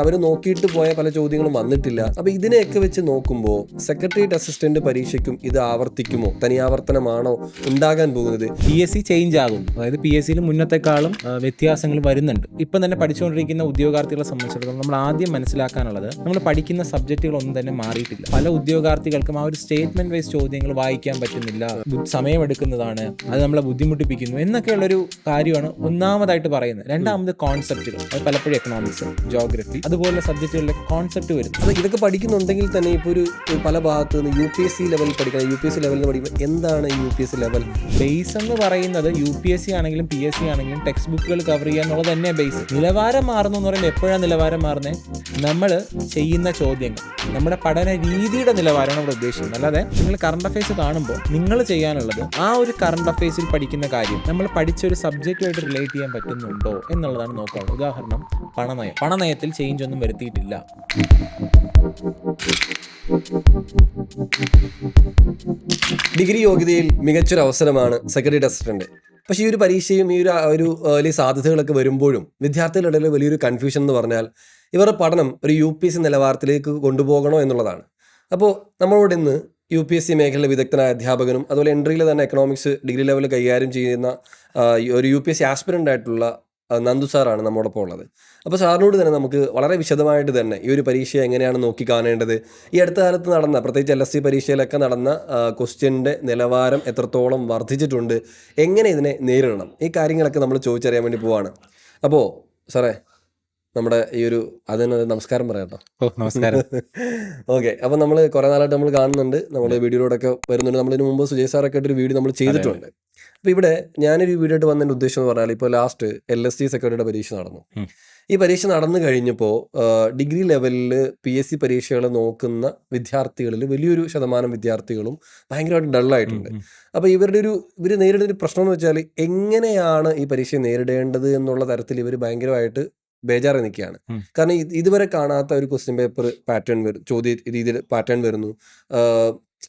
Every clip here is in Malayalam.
അവർ നോക്കിയിട്ട് പോയ പല ചോദ്യങ്ങളും വന്നിട്ടില്ല. അപ്പൊ ഇതിനെയൊക്കെ വെച്ച് നോക്കുമ്പോൾ സെക്രട്ടേറിയറ്റ് അസിസ്റ്റന്റ് പരീക്ഷയ്ക്കും ഇത് ആവർത്തിക്കുമോ? തനിയാവർത്തനമാണോ ഉണ്ടാകാൻ പോകുന്നത്? പി എസ് സി ചേഞ്ച് ആകും. അതായത് പി എസ് സിയിൽ മുന്നത്തെക്കാളും വ്യത്യാസങ്ങൾ വരുന്നുണ്ട്. ഇപ്പം തന്നെ പഠിച്ചുകൊണ്ടിരിക്കുന്ന ഉദ്യോഗാർത്ഥികളെ സംബന്ധിച്ചിടത്തോളം നമ്മൾ ആദ്യം മനസ്സിലാക്കാനുള്ളത് നമ്മൾ പഠിക്കുന്ന സബ്ജക്റ്റുകളൊന്നും തന്നെ മാറിയിട്ടില്ല. പല ഉദ്യോഗാർത്ഥികൾക്കും ആ ഒരു സ്റ്റേറ്റ്മെന്റ് വൈസ് ചോദ്യങ്ങൾ വായിക്കാൻ പറ്റുന്നില്ല. സമയമെടുക്കുന്നതാണ്. അത് നമ്മളെ ബുദ്ധിമുട്ടിപ്പിക്കുന്നു എന്നൊക്കെയുള്ളൊരു കാര്യമാണ് ഒന്നാമതായിട്ട് പറയുന്നത്. രണ്ടാമത് കോൺസെപ്റ്റുകൾ അത് പലപ്പോഴും എക്കണോമിക്സ് ജോഗ്രഫി അതുപോലുള്ള സബ്ജക്റ്റുകളിലെ കോൺസെപ്റ്റ് വരും അത് ഇതൊക്കെ പഠിക്കുന്നുണ്ടെങ്കിൽ തന്നെ ഇപ്പോൾ ഒരു പല ഭാഗത്ത് നിന്ന് യു പി എസ് സി ലെവലിൽ പഠിക്കണം. യു പി എസ് സി ലെവലിൽ പഠിക്കുമ്പോൾ എന്താണ് U P S C level base എന്ന് പറയുന്നത് യു പി എസ് സി ആണെങ്കിലും പി എസ് സി ആണെങ്കിലും ടെക്സ്റ്റ് ബുക്കുകൾ കവർ ചെയ്യുക എന്നുള്ളത് തന്നെ ബേസ് നിലവാരം മാറുന്നു എന്ന് പറയുമ്പോൾ എപ്പോഴാണ് നിലവാരം മാറുന്നത് നമ്മൾ ചെയ്യുന്ന ചോദ്യങ്ങൾ. നമ്മുടെ പഠന രീതിയുടെ നിലവാരമാണ് ഇവിടെ ഉദ്ദേശിക്കുന്നത്. അല്ലാതെ നിങ്ങൾ കറണ്ട് അഫയേഴ്സ് കാണുമ്പോൾ നിങ്ങൾ ചെയ്യാനുള്ളത് ആ ഒരു കറണ്ട് അഫയേഴ്സിൽ പഠിക്കുന്ന കാര്യം നമ്മൾ പഠിച്ച ഒരു സബ്ജക്റ്റുമായിട്ട് റിലേറ്റ് ചെയ്യാൻ പറ്റുന്നുണ്ടോ എന്നുള്ളതാണ് നോക്കാനുള്ളത്. ഉദാഹരണം പണനയം. പണനയത്തിൽ ചേഞ്ച് ഒന്നും വരുത്തിയിട്ടില്ല. ഡിഗ്രി യോഗ്യതയിൽ മികച്ചൊരു അവസരമാണ് സെക്രട്ടറി അസിസ്റ്റന്റ് പക്ഷേ ഈ ഒരു പരീക്ഷയും ഈ ഒരു ഒരു വലിയ സാധ്യതകളൊക്കെ വരുമ്പോഴും വിദ്യാർത്ഥികളുടെ ഇടയിൽ വലിയൊരു കൺഫ്യൂഷൻ എന്ന് പറഞ്ഞാൽ ഇവരുടെ പഠനം ഒരു യു പി എസ് സി നിലവാരത്തിലേക്ക് കൊണ്ടുപോകണോ എന്നുള്ളതാണ്. അപ്പോൾ നമ്മളോട് ഇന്ന് യു പി എസ് സി മേഖലയിലെ വിദഗ്ധനായ അധ്യാപകനും അതുപോലെ എൻട്രിയിൽ തന്നെ എക്കണോമിക്സ് ഡിഗ്രി ലെവലിൽ കൈകാര്യം ചെയ്യുന്ന ഒരു U P S C aspirant ആയിട്ടുള്ള നന്ദു സാറാണ് നമ്മോടൊപ്പം ഉള്ളത്. അപ്പോൾ സാറിനോട് തന്നെ നമുക്ക് വളരെ വിശദമായിട്ട് തന്നെ ഈ ഒരു പരീക്ഷ എങ്ങനെയാണ് നോക്കി കാണേണ്ടത്? ഈ അടുത്ത കാലത്ത് നടന്ന പ്രത്യേകിച്ച് എൽ എസ് സി പരീക്ഷയിലൊക്കെ നടന്ന ക്വസ്റ്റ്യന്റെ നിലവാരം എത്രത്തോളം വർദ്ധിച്ചിട്ടുണ്ട് എങ്ങനെ ഇതിനെ നേരിടണം? ഈ കാര്യങ്ങളൊക്കെ നമ്മൾ ചോദിച്ചറിയാൻ വേണ്ടി പോവാണ്. അപ്പോൾ സാറേ നമ്മുടെ ഈ ഒരു അതിന് നമസ്കാരം പറയാട്ടോ നമസ്കാരം. ഓക്കെ അപ്പോൾ നമ്മൾ കുറേ നാളായിട്ട് നമ്മൾ കാണുന്നുണ്ട്. നമ്മൾ വീഡിയോയിലൂടെയൊക്കെ വരുന്നുണ്ട്. നമ്മളിതിന് മുമ്പ് സുജയ് സാറൊക്കെ ആയിട്ട് ഒരു വീഡിയോ നമ്മൾ ചെയ്തിട്ടുണ്ട്. അപ്പോൾ ഇവിടെ ഞാനൊരു വീഡിയോ ആയിട്ട് വന്നതിന്റെ ഉദ്ദേശം എന്ന് പറഞ്ഞാൽ ഇപ്പോൾ ലാസ്റ്റ് എൽ എസ് ടി സെക്രട്ടറിയുടെ പരീക്ഷ നടന്നു. ഈ പരീക്ഷ നടന്നു കഴിഞ്ഞപ്പോൾ ഡിഗ്രി ലെവലിൽ പി എസ് സി പരീക്ഷകൾ നോക്കുന്ന വിദ്യാർത്ഥികളിൽ വലിയൊരു ശതമാനം വിദ്യാർത്ഥികളും ഭയങ്കരമായിട്ട് ഡള്ളായിട്ടുണ്ട്. അപ്പോൾ ഇവരുടെ ഒരു ഇവർ നേരിടുന്ന ഒരു പ്രശ്നം എന്ന് വെച്ചാൽ എങ്ങനെയാണ് ഈ പരീക്ഷയെ നേരിടേണ്ടത് എന്നുള്ള തരത്തിൽ ഇവർ ഭയങ്കരമായിട്ട് ബേജാറി നിൽക്കുകയാണ്. കാരണം ഇത് ഇതുവരെ കാണാത്ത ഒരു ക്വസ്റ്റ്യൻ പേപ്പർ പാറ്റേൺ വരും ചോദ്യ രീതിയിൽ പാറ്റേൺ വരുന്നു.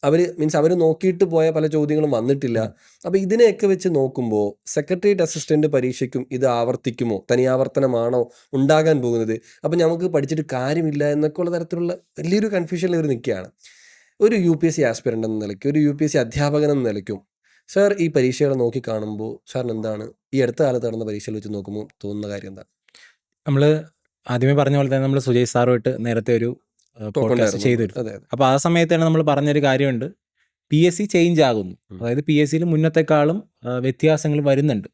അവർ മീൻസ് അവർ നോക്കിയിട്ട് പോയ പല ചോദ്യങ്ങളും വന്നിട്ടില്ല. അപ്പോൾ ഇതിനെയൊക്കെ വെച്ച് നോക്കുമ്പോൾ സെക്രട്ടേറിയറ്റ് അസിസ്റ്റന്റ് പരീക്ഷയ്ക്കും ഇത് ആവർത്തിക്കുമോ? തനിയാവർത്തനമാണോ ഉണ്ടാകാൻ പോകുന്നത്? അപ്പോൾ നമുക്ക് പഠിച്ചിട്ട് കാര്യമില്ല എന്നൊക്കെ ഉള്ള തരത്തിലുള്ള വലിയൊരു കൺഫ്യൂഷനിൽ ഇവർ നിൽക്കുകയാണ്. ഒരു U P S C aspirant എന്ന നിലയ്ക്ക് ഒരു യു പി എസ് സി അധ്യാപകൻ എന്ന നിലയ്ക്കും സാർ ഈ പരീക്ഷകളെ നോക്കി കാണുമ്പോൾ സാറിന് എന്താണ്? ഈ അടുത്ത കാലത്ത് നടന്ന പരീക്ഷയിൽ വെച്ച് നോക്കുമ്പോൾ തോന്നുന്ന കാര്യം എന്താ? നമ്മൾ ആദ്യമേ പറഞ്ഞ പോലെ തന്നെ നമ്മൾ സുജയ് സാറുമായിട്ട് നേരത്തെ ഒരു പോഡ്കാസ്റ്റ് ചെയ്തിരുന്നു. അപ്പോൾ ആ സമയത്താണ് നമ്മൾ പറഞ്ഞൊരു കാര്യമുണ്ട്. പി എസ് സി ചേഞ്ച് ആകുന്നു. അതായത് പി എസ് സിയിൽ മുന്നത്തെക്കാളും വ്യത്യാസങ്ങൾ വരുന്നുണ്ട്.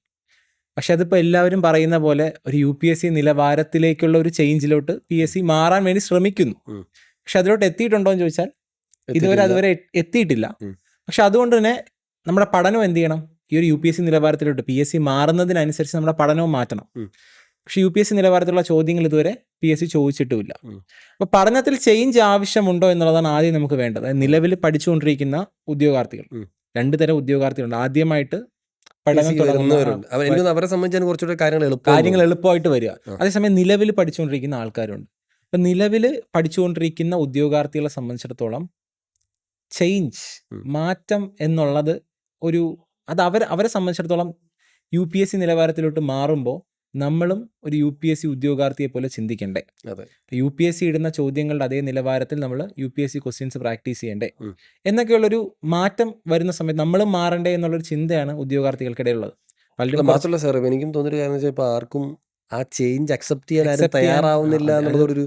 പക്ഷെ അതിപ്പോൾ എല്ലാവരും പറയുന്ന പോലെ ഒരു യു പി എസ് സി നിലവാരത്തിലേക്കുള്ള ഒരു ചേഞ്ചിലോട്ട് പി എസ് സി മാറാൻ വേണ്ടി ശ്രമിക്കുന്നു. പക്ഷെ അതിലോട്ട് എത്തിയിട്ടുണ്ടോ എന്ന് ചോദിച്ചാൽ ഇതുവരെ അതുവരെ എത്തിയിട്ടില്ല. പക്ഷെ അതുകൊണ്ട് തന്നെ നമ്മുടെ പഠനം എന്ത് ചെയ്യണം? ഈ ഒരു യു പി എസ് സി നിലവാരത്തിലോട്ട് പി എസ് സി മാറുന്നതിനനുസരിച്ച് നമ്മുടെ പഠനവും മാറ്റണം. പക്ഷെ യു പി എസ് സി നിലവാരത്തിലുള്ള ചോദ്യങ്ങൾ ഇതുവരെ പി എസ് സി ചോദിച്ചിട്ടുമില്ല. അപ്പൊ അപ്പോൾ പഠനത്തിൽ ചേഞ്ച് ആവശ്യമുണ്ടോ എന്നുള്ളതാണ് ആദ്യം നമുക്ക് വേണ്ടത്. അതായത് നിലവിൽ പഠിച്ചുകൊണ്ടിരിക്കുന്ന ഉദ്യോഗാർത്ഥികൾ. രണ്ടു തരം ഉദ്യോഗാർത്ഥികളുണ്ട്. ആദ്യമായിട്ട് പഠനം അവരെ സംബന്ധിച്ചാണ് കുറച്ചുകൂടെ കാര്യങ്ങൾ കാര്യങ്ങൾ എളുപ്പമായിട്ട് വരിക. അതേസമയം നിലവിൽ പഠിച്ചുകൊണ്ടിരിക്കുന്ന ആൾക്കാരുണ്ട്. അപ്പം നിലവിൽ പഠിച്ചുകൊണ്ടിരിക്കുന്ന ഉദ്യോഗാർത്ഥികളെ സംബന്ധിച്ചിടത്തോളം ചേഞ്ച് മാറ്റം എന്നുള്ളത് ഒരു അത് അവർ അവരെ സംബന്ധിച്ചിടത്തോളം യു പി എസ് സി നിലവാരത്തിലോട്ട് മാറുമ്പോൾ നമ്മളും ഒരു യു പി എസ് സി ഉദ്യോഗാർത്ഥിയെ പോലെ ചിന്തിക്കണ്ടേ? അതെ. യു പി എസ് സി ഇടുന്ന ചോദ്യങ്ങളുടെ അതേ നിലവാരത്തിൽ നമ്മൾ U P S C questions practice ചെയ്യണ്ടേ? എന്നൊക്കെയുള്ളൊരു മാറ്റം വരുന്ന സമയത്ത് നമ്മളും മാറണ്ടേ എന്നുള്ളൊരു ചിന്തയാണ് ഉദ്യോഗാർത്ഥികൾക്കിടയിലുള്ളത്. പലരും മാത്രമല്ല സാർ എനിക്കും തോന്നിയൊരു കാരണം വെച്ചാൽ ആർക്കും ആ ചേഞ്ച് അക്സെപ്റ്റ് ചെയ്യാൻ ആരും തയ്യാറാവുന്നില്ല എന്നുള്ളതൊരു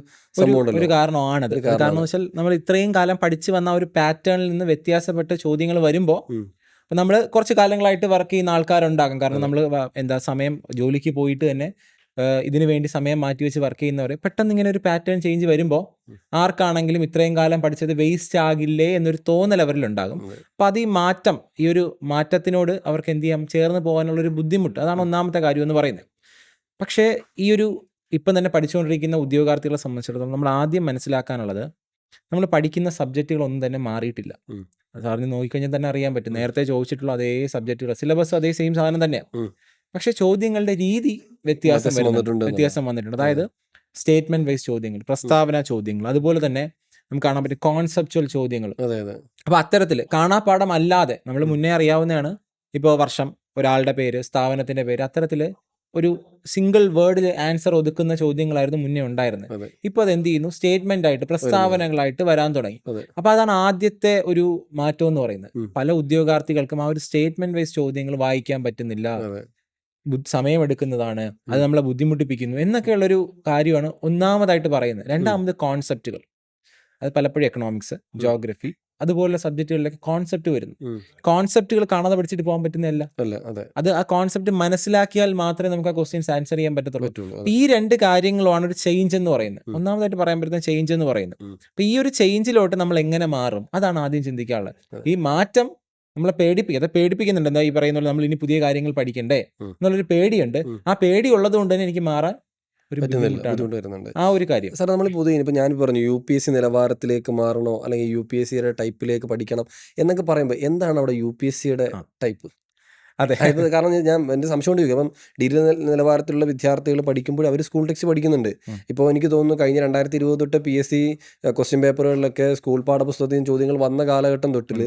ഒരു കാരണമാണത്. കാരണം. വെച്ചാൽ നമ്മൾ ഇത്രയും കാലം പഠിച്ചു വന്ന ഒരു പാറ്റേണിൽ നിന്ന് വ്യത്യാസപ്പെട്ട ചോദ്യങ്ങൾ വരുമ്പോൾ ഉം. ഇപ്പം നമ്മൾ കുറച്ച് കാലങ്ങളായിട്ട് വർക്ക് ചെയ്യുന്ന ആൾക്കാരുണ്ടാകും. കാരണം നമ്മൾ എന്താ സമയം ജോലിക്ക് പോയിട്ട് തന്നെ ഇതിനു വേണ്ടി സമയം മാറ്റി വെച്ച് വർക്ക് ചെയ്യുന്നവരെ പെട്ടെന്ന് ഇങ്ങനെ ഒരു പാറ്റേൺ ചേഞ്ച് വരുമ്പോൾ ആർക്കാണെങ്കിലും ഇത്രയും കാലം പഠിച്ചത് വേസ്റ്റ് ആകില്ലേ എന്നൊരു തോന്നൽ അവരിലുണ്ടാകും ഉണ്ടാകും. അപ്പം അത് ഈ മാറ്റം ഈ ഒരു മാറ്റത്തിനോട് അവർക്ക് എന്ത് ചെയ്യാം? ചേർന്ന് പോകാനുള്ള ഒരു ബുദ്ധിമുട്ട്. അതാണ് ഒന്നാമത്തെ കാര്യം എന്ന് പറയുന്നത്. പക്ഷേ ഈ ഒരു ഇപ്പം തന്നെ പഠിച്ചുകൊണ്ടിരിക്കുന്ന ഉദ്യോഗാർത്ഥികളെ സംബന്ധിച്ചിടത്തോളം നമ്മൾ ആദ്യം മനസ്സിലാക്കാനുള്ളത് നമ്മൾ പഠിക്കുന്ന സബ്ജക്റ്റുകളൊന്നും തന്നെ മാറിയിട്ടില്ല. സാറിന് നോക്കിക്കഴിഞ്ഞാൽ തന്നെ അറിയാൻ പറ്റും. നേരത്തെ ചോദിച്ചിട്ടുള്ള അതേ സബ്ജക്റ്റുകൾ സിലബസ് അതേ സെയിം സാധനം തന്നെയാണ് പക്ഷെ ചോദ്യങ്ങളുടെ രീതി വ്യത്യാസം വരുന്നുണ്ട്. വന്നിട്ടുണ്ട് വ്യത്യാസം വന്നിട്ടുണ്ട്. അതായത് സ്റ്റേറ്റ്മെന്റ് വൈസ് ചോദ്യങ്ങൾ പ്രസ്താവന ചോദ്യങ്ങൾ അതുപോലെ തന്നെ നമുക്ക് കാണാൻ പറ്റും കോൺസെപ്റ്റുവൽ ചോദ്യങ്ങൾ. അപ്പൊ അത്തരത്തിൽ കാണാപ്പാഠം അല്ലാതെ നമ്മൾ മുന്നേ അറിയാവുന്നതാണ് ഇപ്പോൾ വർഷം ഒരാളുടെ പേര് സ്ഥാപനത്തിന്റെ പേര് അത്തരത്തിൽ ഒരു സിംഗിൾ വേർഡിൽ ആൻസർ ഒതുക്കുന്ന ചോദ്യങ്ങളായിരുന്നു മുന്നേ ഉണ്ടായിരുന്നത്. ഇപ്പൊ അത് എന്ത് ചെയ്യുന്നു? സ്റ്റേറ്റ്മെന്റ് ആയിട്ട് പ്രസ്താവനകളായിട്ട് വരാൻ തുടങ്ങി. അപ്പൊ അതാണ് ആദ്യത്തെ ഒരു മാറ്റം എന്ന് പറയുന്നത്. പല ഉദ്യോഗാർത്ഥികൾക്കും ആ ഒരു സ്റ്റേറ്റ്മെന്റ് വൈസ് ചോദ്യങ്ങൾ വായിക്കാൻ പറ്റുന്നില്ല. സമയമെടുക്കുന്നതാണ്. അത് നമ്മളെ ബുദ്ധിമുട്ടിപ്പിക്കുന്നു എന്നൊക്കെയുള്ളൊരു കാര്യമാണ് ഒന്നാമതായിട്ട് പറയുന്നത്. രണ്ടാമത് കോൺസെപ്റ്റുകൾ അത് പലപ്പോഴും എക്കണോമിക്സ് ജോഗ്രഫി അതുപോലുള്ള സബ്ജക്റ്റുകളിലൊക്കെ കോൺസെപ്റ്റ് വരുന്നു. കോൺസെപ്റ്റുകൾ കാണാതെ പഠിച്ചിട്ട് പോകാൻ പറ്റുന്നതല്ല. അതെ. ആ കോൺസെപ്റ്റ് മനസ്സിലാക്കിയാൽ മാത്രമേ നമുക്ക് ആ ക്വസ്റ്റ്യൻസ് ആൻസർ ചെയ്യാൻ പറ്റത്തുള്ളൂ. ഈ രണ്ട് കാര്യങ്ങളാണ് ഒരു ചേഞ്ച് എന്ന് പറയുന്നത്. ഒന്നാമതായിട്ട് പറയാൻ പറ്റുന്ന ചേഞ്ച് എന്ന് പറയുന്നത്. അപ്പൊ ഈ ഒരു ചേഞ്ചിലോട്ട് നമ്മൾ എങ്ങനെ മാറും? അതാണ് ആദ്യം ചിന്തിക്കാനുള്ളത്. ഈ മാറ്റം നമ്മളെ പേടിപ്പിക്കുക അത് പേടിപ്പിക്കുന്നുണ്ട്. എന്താ ഈ പറയുന്ന പോലെ നമ്മൾ ഇനി പുതിയ കാര്യങ്ങൾ പഠിക്കണ്ടേ. എന്നുള്ളൊരു പേടിയുണ്ട്. ആ പേടി ഉള്ളത് കൊണ്ട് തന്നെ എനിക്ക് മാറാൻ ഒരു ബുദ്ധിമുട്ട് വരുന്നുണ്ട്. ആ ഒരു കാര്യം. സാർ നമ്മൾ പൊതുവെ ഇപ്പം ഞാൻ പറഞ്ഞു യു പി എസ് സി നിലവാരത്തിലേക്ക് മാറണോ അല്ലെങ്കിൽ യു പി എസ് സിയുടെ ടൈപ്പിലേക്ക് പഠിക്കണം എന്നൊക്കെ പറയുമ്പോൾ എന്താണ് അവിടെ യു പി എസ് സിയുടെ ടൈപ്പ് അതെ. ഇപ്പം കാരണം ഞാൻ എന്റെ സംശയം കൊണ്ട് ചോദിക്കും. അപ്പം ഡിഗ്രി നിലവാരത്തിലുള്ള വിദ്യാർത്ഥികൾ പഠിക്കുമ്പോൾ അവർ സ്കൂൾ ടെക്സ്റ്റ് പഠിക്കുന്നുണ്ട്. ഇപ്പോൾ എനിക്ക് തോന്നുന്നു കഴിഞ്ഞ രണ്ടായിരത്തി ഇരുപത് തൊട്ട് പി എസ് സി ക്വസ്റ്റ്യൻ പേപ്പറുകളിലൊക്കെ സ്കൂൾ പാഠപുസ്തകത്തിൽ നിന്ന് ചോദ്യങ്ങൾ വന്ന കാലഘട്ടം തൊട്ടിൽ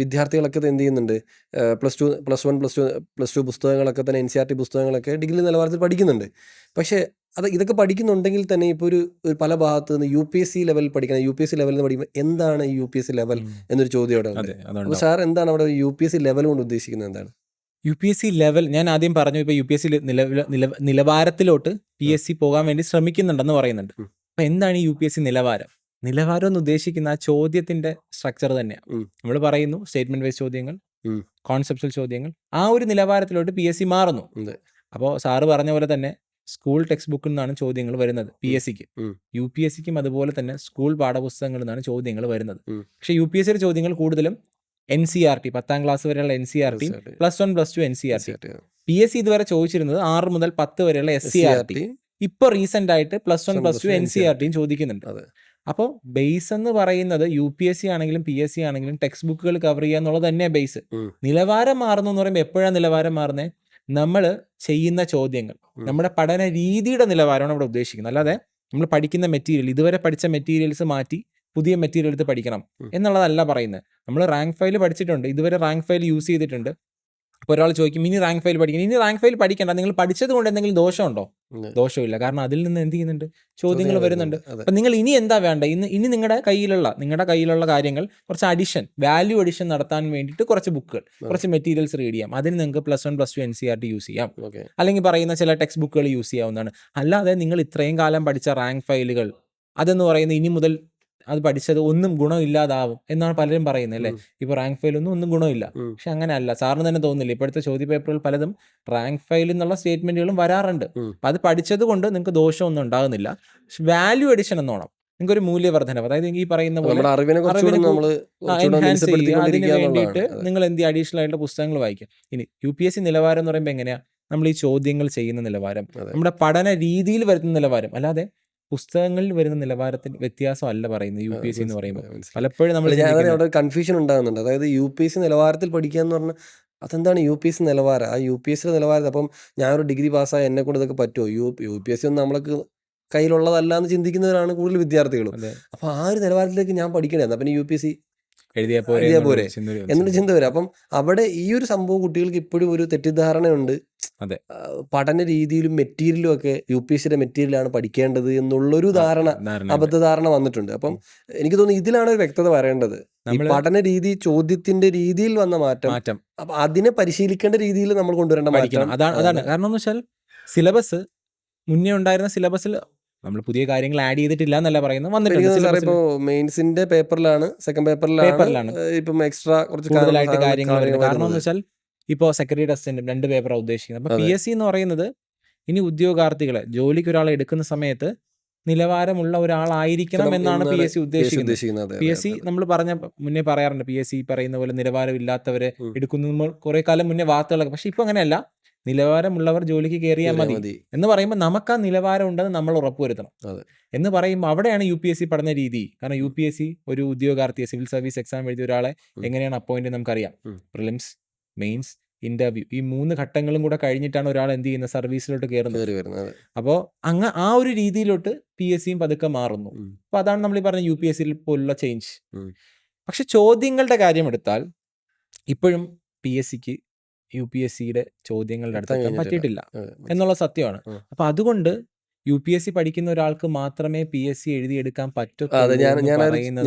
വിദ്യാർത്ഥികളൊക്കെ ഇത് എന്ത് ചെയ്യുന്നുണ്ട്? Plus two plus one plus two plus two പുസ്തകങ്ങളൊക്കെ തന്നെ എൻ സി ആർ ടി പുസ്തകങ്ങളൊക്കെ ഡിഗ്രി നിലവാരത്തിൽ പഠിക്കുന്നുണ്ട്. പക്ഷേ അത് ഇതൊക്കെ പഠിക്കുന്നുണ്ടെങ്കിൽ തന്നെ ഇപ്പോൾ ഒരു ഒരു പല ഭാഗത്ത് നിന്ന് യു പി എസ് സി ലെവലിൽ പഠിക്കണം യു പി എസ് സി ലെവലിൽ നിന്ന് പഠിക്കുമ്പോൾ എന്താണ് U P S C level എന്നൊരു ചോദ്യം അവിടെ അപ്പോൾ സാർ എന്താണ് അവിടെ U P S C level കൊണ്ട് ഉദ്ദേശിക്കുന്നത് എന്താണ്? U P S C level ഞാൻ ആദ്യം പറഞ്ഞു ഇപ്പൊ യു പി എസ് സി നിലവാരത്തിലോട്ട് പി എസ് സി പോകാൻ വേണ്ടി ശ്രമിക്കുന്നുണ്ടെന്ന് പറയുന്നുണ്ട്. അപ്പൊ എന്താണ് ഈ യു പി എസ് സി നിലവാരം? നിലവാരം എന്ന് ഉദ്ദേശിക്കുന്ന ആ ചോദ്യത്തിന്റെ സ്ട്രക്ചർ തന്നെയാണ് നമ്മൾ പറയുന്നു സ്റ്റേറ്റ്മെന്റ് വൈസ് ചോദ്യങ്ങൾ. കോൺസെപ്റ്റൽ ചോദ്യങ്ങൾ ആ ഒരു നിലവാരത്തിലോട്ട് പി എസ് സി മാറുന്നു. അപ്പോൾ സാറ് പറഞ്ഞ പോലെ തന്നെ സ്കൂൾ ടെക്സ്റ്റ് ബുക്കിൽ നിന്നാണ് ചോദ്യങ്ങൾ വരുന്നത് പി എസ് സിക്ക്. യു പി എസ് സിക്കും അതുപോലെ തന്നെ സ്കൂൾ പാഠപുസ്തകങ്ങളിൽ നിന്നാണ് ചോദ്യങ്ങൾ വരുന്നത്. പക്ഷെ പക്ഷേ യു പി എസ് സിയുടെ ചോദ്യങ്ങൾ കൂടുതലും എൻ സി ആർ ടി പത്താം ക്ലാസ് വരെയുള്ള N C R T plus one plus two N C R T P S C ഇതുവരെ ചോദിച്ചിരുന്നത് ആറ് മുതൽ പത്ത് വരെയുള്ള എസ് സി ആർ ടി ഇപ്പൊ റീസെന്റ് ആയിട്ട് plus one plus two N C R ടിയും ചോദിക്കുന്നുണ്ട്. അപ്പോൾ ബേസ് എന്ന് പറയുന്നത് യു പി എസ് സി ആണെങ്കിലും പി എസ് സി ആണെങ്കിലും ടെക്സ്റ്റ് ബുക്കുകൾ കവർ ചെയ്യുക എന്നുള്ളത് തന്നെയാണ് ബേസ് നിലവാരം മാറുന്നു എന്ന് പറയുമ്പോൾ എപ്പോഴാണ് നിലവാരം മാറുന്നത് നമ്മൾ ചെയ്യുന്ന ചോദ്യങ്ങൾ. നമ്മുടെ പഠന രീതിയുടെ നിലവാരമാണ് ഇവിടെ ഉദ്ദേശിക്കുന്നത്. അല്ലാതെ നമ്മൾ പഠിക്കുന്ന മെറ്റീരിയൽ ഇതുവരെ പഠിച്ച മെറ്റീരിയൽസ് മാറ്റി പുതിയ മെറ്റീരിയൽ എടുത്ത് പഠിക്കണം എന്നുള്ളതല്ല പറയുന്നത്. നമ്മൾ റാങ്ക് ഫയൽ പഠിച്ചിട്ടുണ്ട്. ഇതുവരെ റാങ്ക് ഫയൽ യൂസ് ചെയ്തിട്ടുണ്ട്. അപ്പോൾ ഒരാൾ ചോദിക്കും ഇനി റാങ്ക് ഫയൽ പഠിക്കണം? ഇനി റാങ്ക് ഫയൽ പഠിക്കണ്ട. നിങ്ങൾ പഠിച്ചത് കൊണ്ട് എന്തെങ്കിലും ദോഷമുണ്ടോ? ദോഷമില്ല. കാരണം അതിൽ നിന്ന് എന്ത് ചെയ്യുന്നുണ്ട്? ചോദ്യങ്ങൾ വരുന്നുണ്ട്. അപ്പം നിങ്ങൾ ഇനി എന്താ വേണ്ട ഇന്ന് ഇനി നിങ്ങളുടെ കയ്യിലുള്ള നിങ്ങളുടെ കയ്യിലുള്ള കാര്യങ്ങൾ കുറച്ച് അഡിഷൻ വാല്യൂ അഡിഷൻ നടത്താൻ വേണ്ടിയിട്ട് കുറച്ച് ബുക്കുകൾ കുറച്ച് മെറ്റീരിയൽസ് റീഡ് ചെയ്യാം. അതിന് നിങ്ങൾക്ക് plus one plus two N C R T use ചെയ്യാം. അല്ലെങ്കിൽ പറയുന്ന ചില ടെക്സ്റ്റ് ബുക്കുകൾ യൂസ് ചെയ്യാവുന്നതാണ്. അല്ലാതെ നിങ്ങൾ ഇത്രയും കാലം പഠിച്ച റാങ്ക് ഫയലുകൾ അതെന്ന് പറയുന്നത് ഇനി മുതൽ അത് പഠിച്ചത് ഒന്നും ഗുണമില്ലാതാവും എന്നാണ് പലരും പറയുന്നത് അല്ലേ? ഇപ്പൊ ഇപ്പോൾ റാങ്ക് ഫയൽ ഒന്നും ഒന്നും ഗുണമില്ല. പക്ഷെ അങ്ങനെ അല്ല സാറിന് തന്നെ തോന്നുന്നില്ല? ഇപ്പോഴത്തെ ചോദ്യ പേപ്പറുകൾ പലതും റാങ്ക് ഫയൽ എന്നുള്ള സ്റ്റേറ്റ്മെന്റുകളും വരാറുണ്ട്. അപ്പം അത് പഠിച്ചത് കൊണ്ട് നിങ്ങൾക്ക് ദോഷമൊന്നും ഉണ്ടാകുന്നില്ല. വാല്യൂ എഡിഷൻ എന്നോണം നിങ്ങൾക്ക് ഒരു മൂല്യവർദ്ധനവ് അതായത് ഈ പറയുന്ന പോലെ എൻഹാൻസ് ചെയ്യുക. അതിന് വേണ്ടിയിട്ട് നിങ്ങൾ എന്ത് അഡീഷണൽ ആയിട്ടുള്ള പുസ്തകങ്ങൾ വായിക്കും ഇനി യു പി എസ് സി നിലവാരം എന്ന് പറയുമ്പോൾ എങ്ങനെയാ? നമ്മൾ ഈ ചോദ്യങ്ങൾ ചെയ്യുന്ന നിലവാരം നമ്മുടെ പഠന രീതിയിൽ വരുന്ന നിലവാരം അല്ലാതെ പുസ്തകങ്ങളിൽ വരുന്ന നിലവാരത്തിൽ വ്യത്യാസം അല്ല പറയുന്നത് യു പി എസ് സി എന്ന് പറയുമ്പോൾ. പലപ്പോഴും നമ്മൾ അവിടെ കൺഫ്യൂഷൻ ഉണ്ടാകുന്നുണ്ട്. അതായത് യു പി എസ് സി നിലവാരത്തിൽ പഠിക്കുക എന്ന് പറഞ്ഞാൽ അതെന്താണ് യു പി എസ് സി നിലവാരം? ആ യു പി എസ് സിയുടെ നിലവാരത്തിൽ അപ്പം ഞാനൊരു ഡിഗ്രി പാസ്സായ എന്നെ കൊണ്ട് ഇതൊക്കെ പറ്റുമോ? U U P S C ഒന്നും നമ്മൾക്ക് കയ്യിലുള്ളതല്ല എന്ന് ചിന്തിക്കുന്നവരാണ് കൂടുതൽ വിദ്യാർത്ഥികളും. അപ്പോൾ ആ ഒരു നിലവാരത്തിലേക്ക് ഞാൻ പഠിക്കണേ. എന്നാൽ പിന്നെ യു പി എസ് സി എഴുതിയാ പോരെ എന്നൊരു ചിന്ത വരും. അപ്പം അവിടെ ഈ ഒരു സംഭവം കുട്ടികൾക്ക് ഇപ്പോഴും ഒരു തെറ്റിദ്ധാരണയുണ്ട്. അതെ. പഠന രീതിയിലും മെറ്റീരിയലും ഒക്കെ യു പി എസ് സിയുടെ മെറ്റീരിയലാണ് പഠിക്കേണ്ടത് എന്നുള്ളൊരു ധാരണ ധാരണ അബദ്ധധാരണ വന്നിട്ടുണ്ട്. അപ്പം എനിക്ക് തോന്നുന്നു ഇതിലാണ് ഒരു വ്യക്തത വരേണ്ടത്. പഠന രീതി ചോദ്യത്തിന്റെ രീതിയിൽ വന്ന മാറ്റം മാറ്റം. അപ്പൊ അതിനെ പരിശീലിക്കേണ്ട രീതിയിൽ നമ്മൾ കൊണ്ടുവരേണ്ട മാറ്റം. അതാണ് അതാണ്. കാരണം എന്ന് വെച്ചാൽ സിലബസ് മുന്നേ ഉണ്ടായിരുന്ന സിലബസിൽ നമ്മൾ പുതിയ കാര്യങ്ങൾ ആഡ് ചെയ്തിട്ടില്ല എന്നല്ല പറയുന്നത് വന്നിട്ടുണ്ട് സാറേ syllabus ഇപ്പോ മെയിൻസിന്റെ പേപ്പറിലാണ് സെക്കൻഡ് പേപ്പറിലാണ് പേപ്പറിലാണ്. ഇപ്പം എക്സ്ട്രാ കുറച്ച് കൂടുതലായിട്ട് കാര്യങ്ങൾ- വരുന്നത്. കാരണം എന്ന്. വെച്ചാൽ ഇപ്പോൾ സെക്രട്ടറി അസിസ്റ്റന്റും രണ്ട് പേപ്പറാണ് ഉദ്ദേശിക്കുന്നത്. അപ്പോൾ. പി എസ് സി എന്ന് പറയുന്നത് ഇനി ഉദ്യോഗാർത്ഥികളെ ജോലിക്ക് ഒരാളെ എടുക്കുന്ന സമയത്ത് നിലവാരമുള്ള ഒരാളായിരിക്കണം എന്നാണ് പി എസ് സി ഉദ്ദേശിക്കുന്നത്. പി എസ് സി നമ്മൾ പറഞ്ഞ മുന്നേ പറയാറുണ്ട് പി എസ് സി പറയുന്ന പോലെ നിലവാരമില്ലാത്തവരെ. എടുക്കുന്നു നമ്മൾ കുറെ കാലം മുന്നേ വാർത്തകളൊക്കെ പക്ഷെ ഇപ്പൊ അങ്ങനെയല്ല. നിലവാരമുള്ളവർ ജോലിക്ക് കയറിയാൽ മതി എന്ന് പറയുമ്പോൾ നമുക്ക് ആ നിലവാരം ഉണ്ടെന്ന് നമ്മൾ ഉറപ്പുവരുത്തണം. എന്ന് പറയുമ്പോൾ അവിടെയാണ് യു പി എസ് സി പഠന രീതി. കാരണം യു പി എസ് സി ഒരു ഉദ്യോഗാർത്ഥിയെ സിവിൽ സർവീസ് എക്സാം എഴുതിയ ഒരാളെ എങ്ങനെയാണ് അപ്പോയിന്റ് നമുക്കറിയാം. പ്രിലിംസ് മെയിൻസ് ഇന്റർവ്യൂ ഈ മൂന്ന് ഘട്ടങ്ങളും കൂടെ കഴിഞ്ഞിട്ടാണ് ഒരാൾ എന്ത് ചെയ്യുന്നത് സർവീസിലോട്ട് കയറുന്നത്. അപ്പോൾ അങ്ങ് ആ ഒരു രീതിയിലോട്ട് പി എസ് സിയും പതുക്കെ മാറുന്നു അപ്പൊ അപ്പോൾ അതാണ് നമ്മൾ ഈ പറഞ്ഞ യു പി എസ് സിയിൽ പോലുള്ള ചേഞ്ച്. പക്ഷെ ചോദ്യങ്ങളുടെ കാര്യം എടുത്താൽ ഇപ്പോഴും പി എസ് സിക്ക് യു പി എസ് സിയുടെ ചോദ്യങ്ങളുടെ അടുത്ത്. പറ്റിയിട്ടില്ല. എന്നുള്ള സത്യമാണ്. അപ്പൊ അതുകൊണ്ട് യു പി എസ് സി പഠിക്കുന്ന ഒരാൾക്ക് മാത്രമേ പി എസ് സി എഴുതിയെടുക്കാൻ പറ്റൂ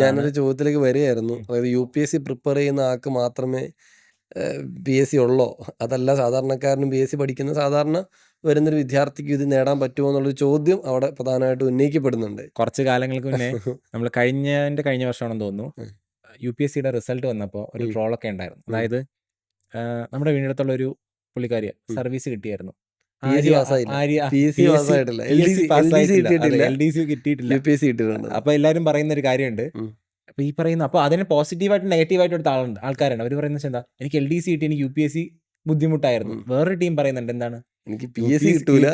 ഞാനൊരു ചോദ്യത്തിലേക്ക് വരികയായിരുന്നു അതായത് U P S C prepare ചെയ്യുന്ന ആൾക്ക് മാത്രമേ പി എസ് സി ഉള്ളോ? അതല്ല സാധാരണക്കാരനും പി എസ് സി പഠിക്കുന്ന സാധാരണ വരുന്നൊരു വിദ്യാർത്ഥിക്ക് ഇത് നേടാൻ പറ്റുമോ എന്നുള്ളൊരു ചോദ്യം അവിടെ പ്രധാനമായിട്ട് ഉന്നയിക്കപ്പെടുന്നുണ്ട്. കുറച്ച് കാലങ്ങൾക്ക് മുന്നേ നമ്മൾ കഴിഞ്ഞതിന്റെ കഴിഞ്ഞ വർഷമാണെന്ന് തോന്നുന്നു. യു പി എസ് സിയുടെ റിസൾട്ട് വന്നപ്പോൾ ഒരു. ട്രോളൊക്കെ ഉണ്ടായിരുന്നു. അതായത് നമ്മുടെ വീടിനടുത്തുള്ള ഒരു പുള്ളിക്കാരി സർവീസ് കിട്ടിയായിരുന്നു. അപ്പൊ എല്ലാരും പറയുന്ന ഒരു കാര്യമുണ്ട്. ഉം. അപ്പൊ ഈ പറയുന്ന അപ്പൊ അതിന് പോസിറ്റീവായിട്ട് നെഗറ്റീവായിട്ട് എടുത്ത ആളുണ്ട് ആൾക്കാരുണ്ട്. അവർ പറയുന്നത് എന്താ? എനിക്ക് എൽ ഡി സി കിട്ടി എനിക്ക് യു പി എസ് സി ബുദ്ധിമുട്ടായിരുന്നു. വേറൊരു ടീം പറയുന്നുണ്ട് എന്താണ്? എനിക്ക് പി എസ് സി കിട്ടൂല.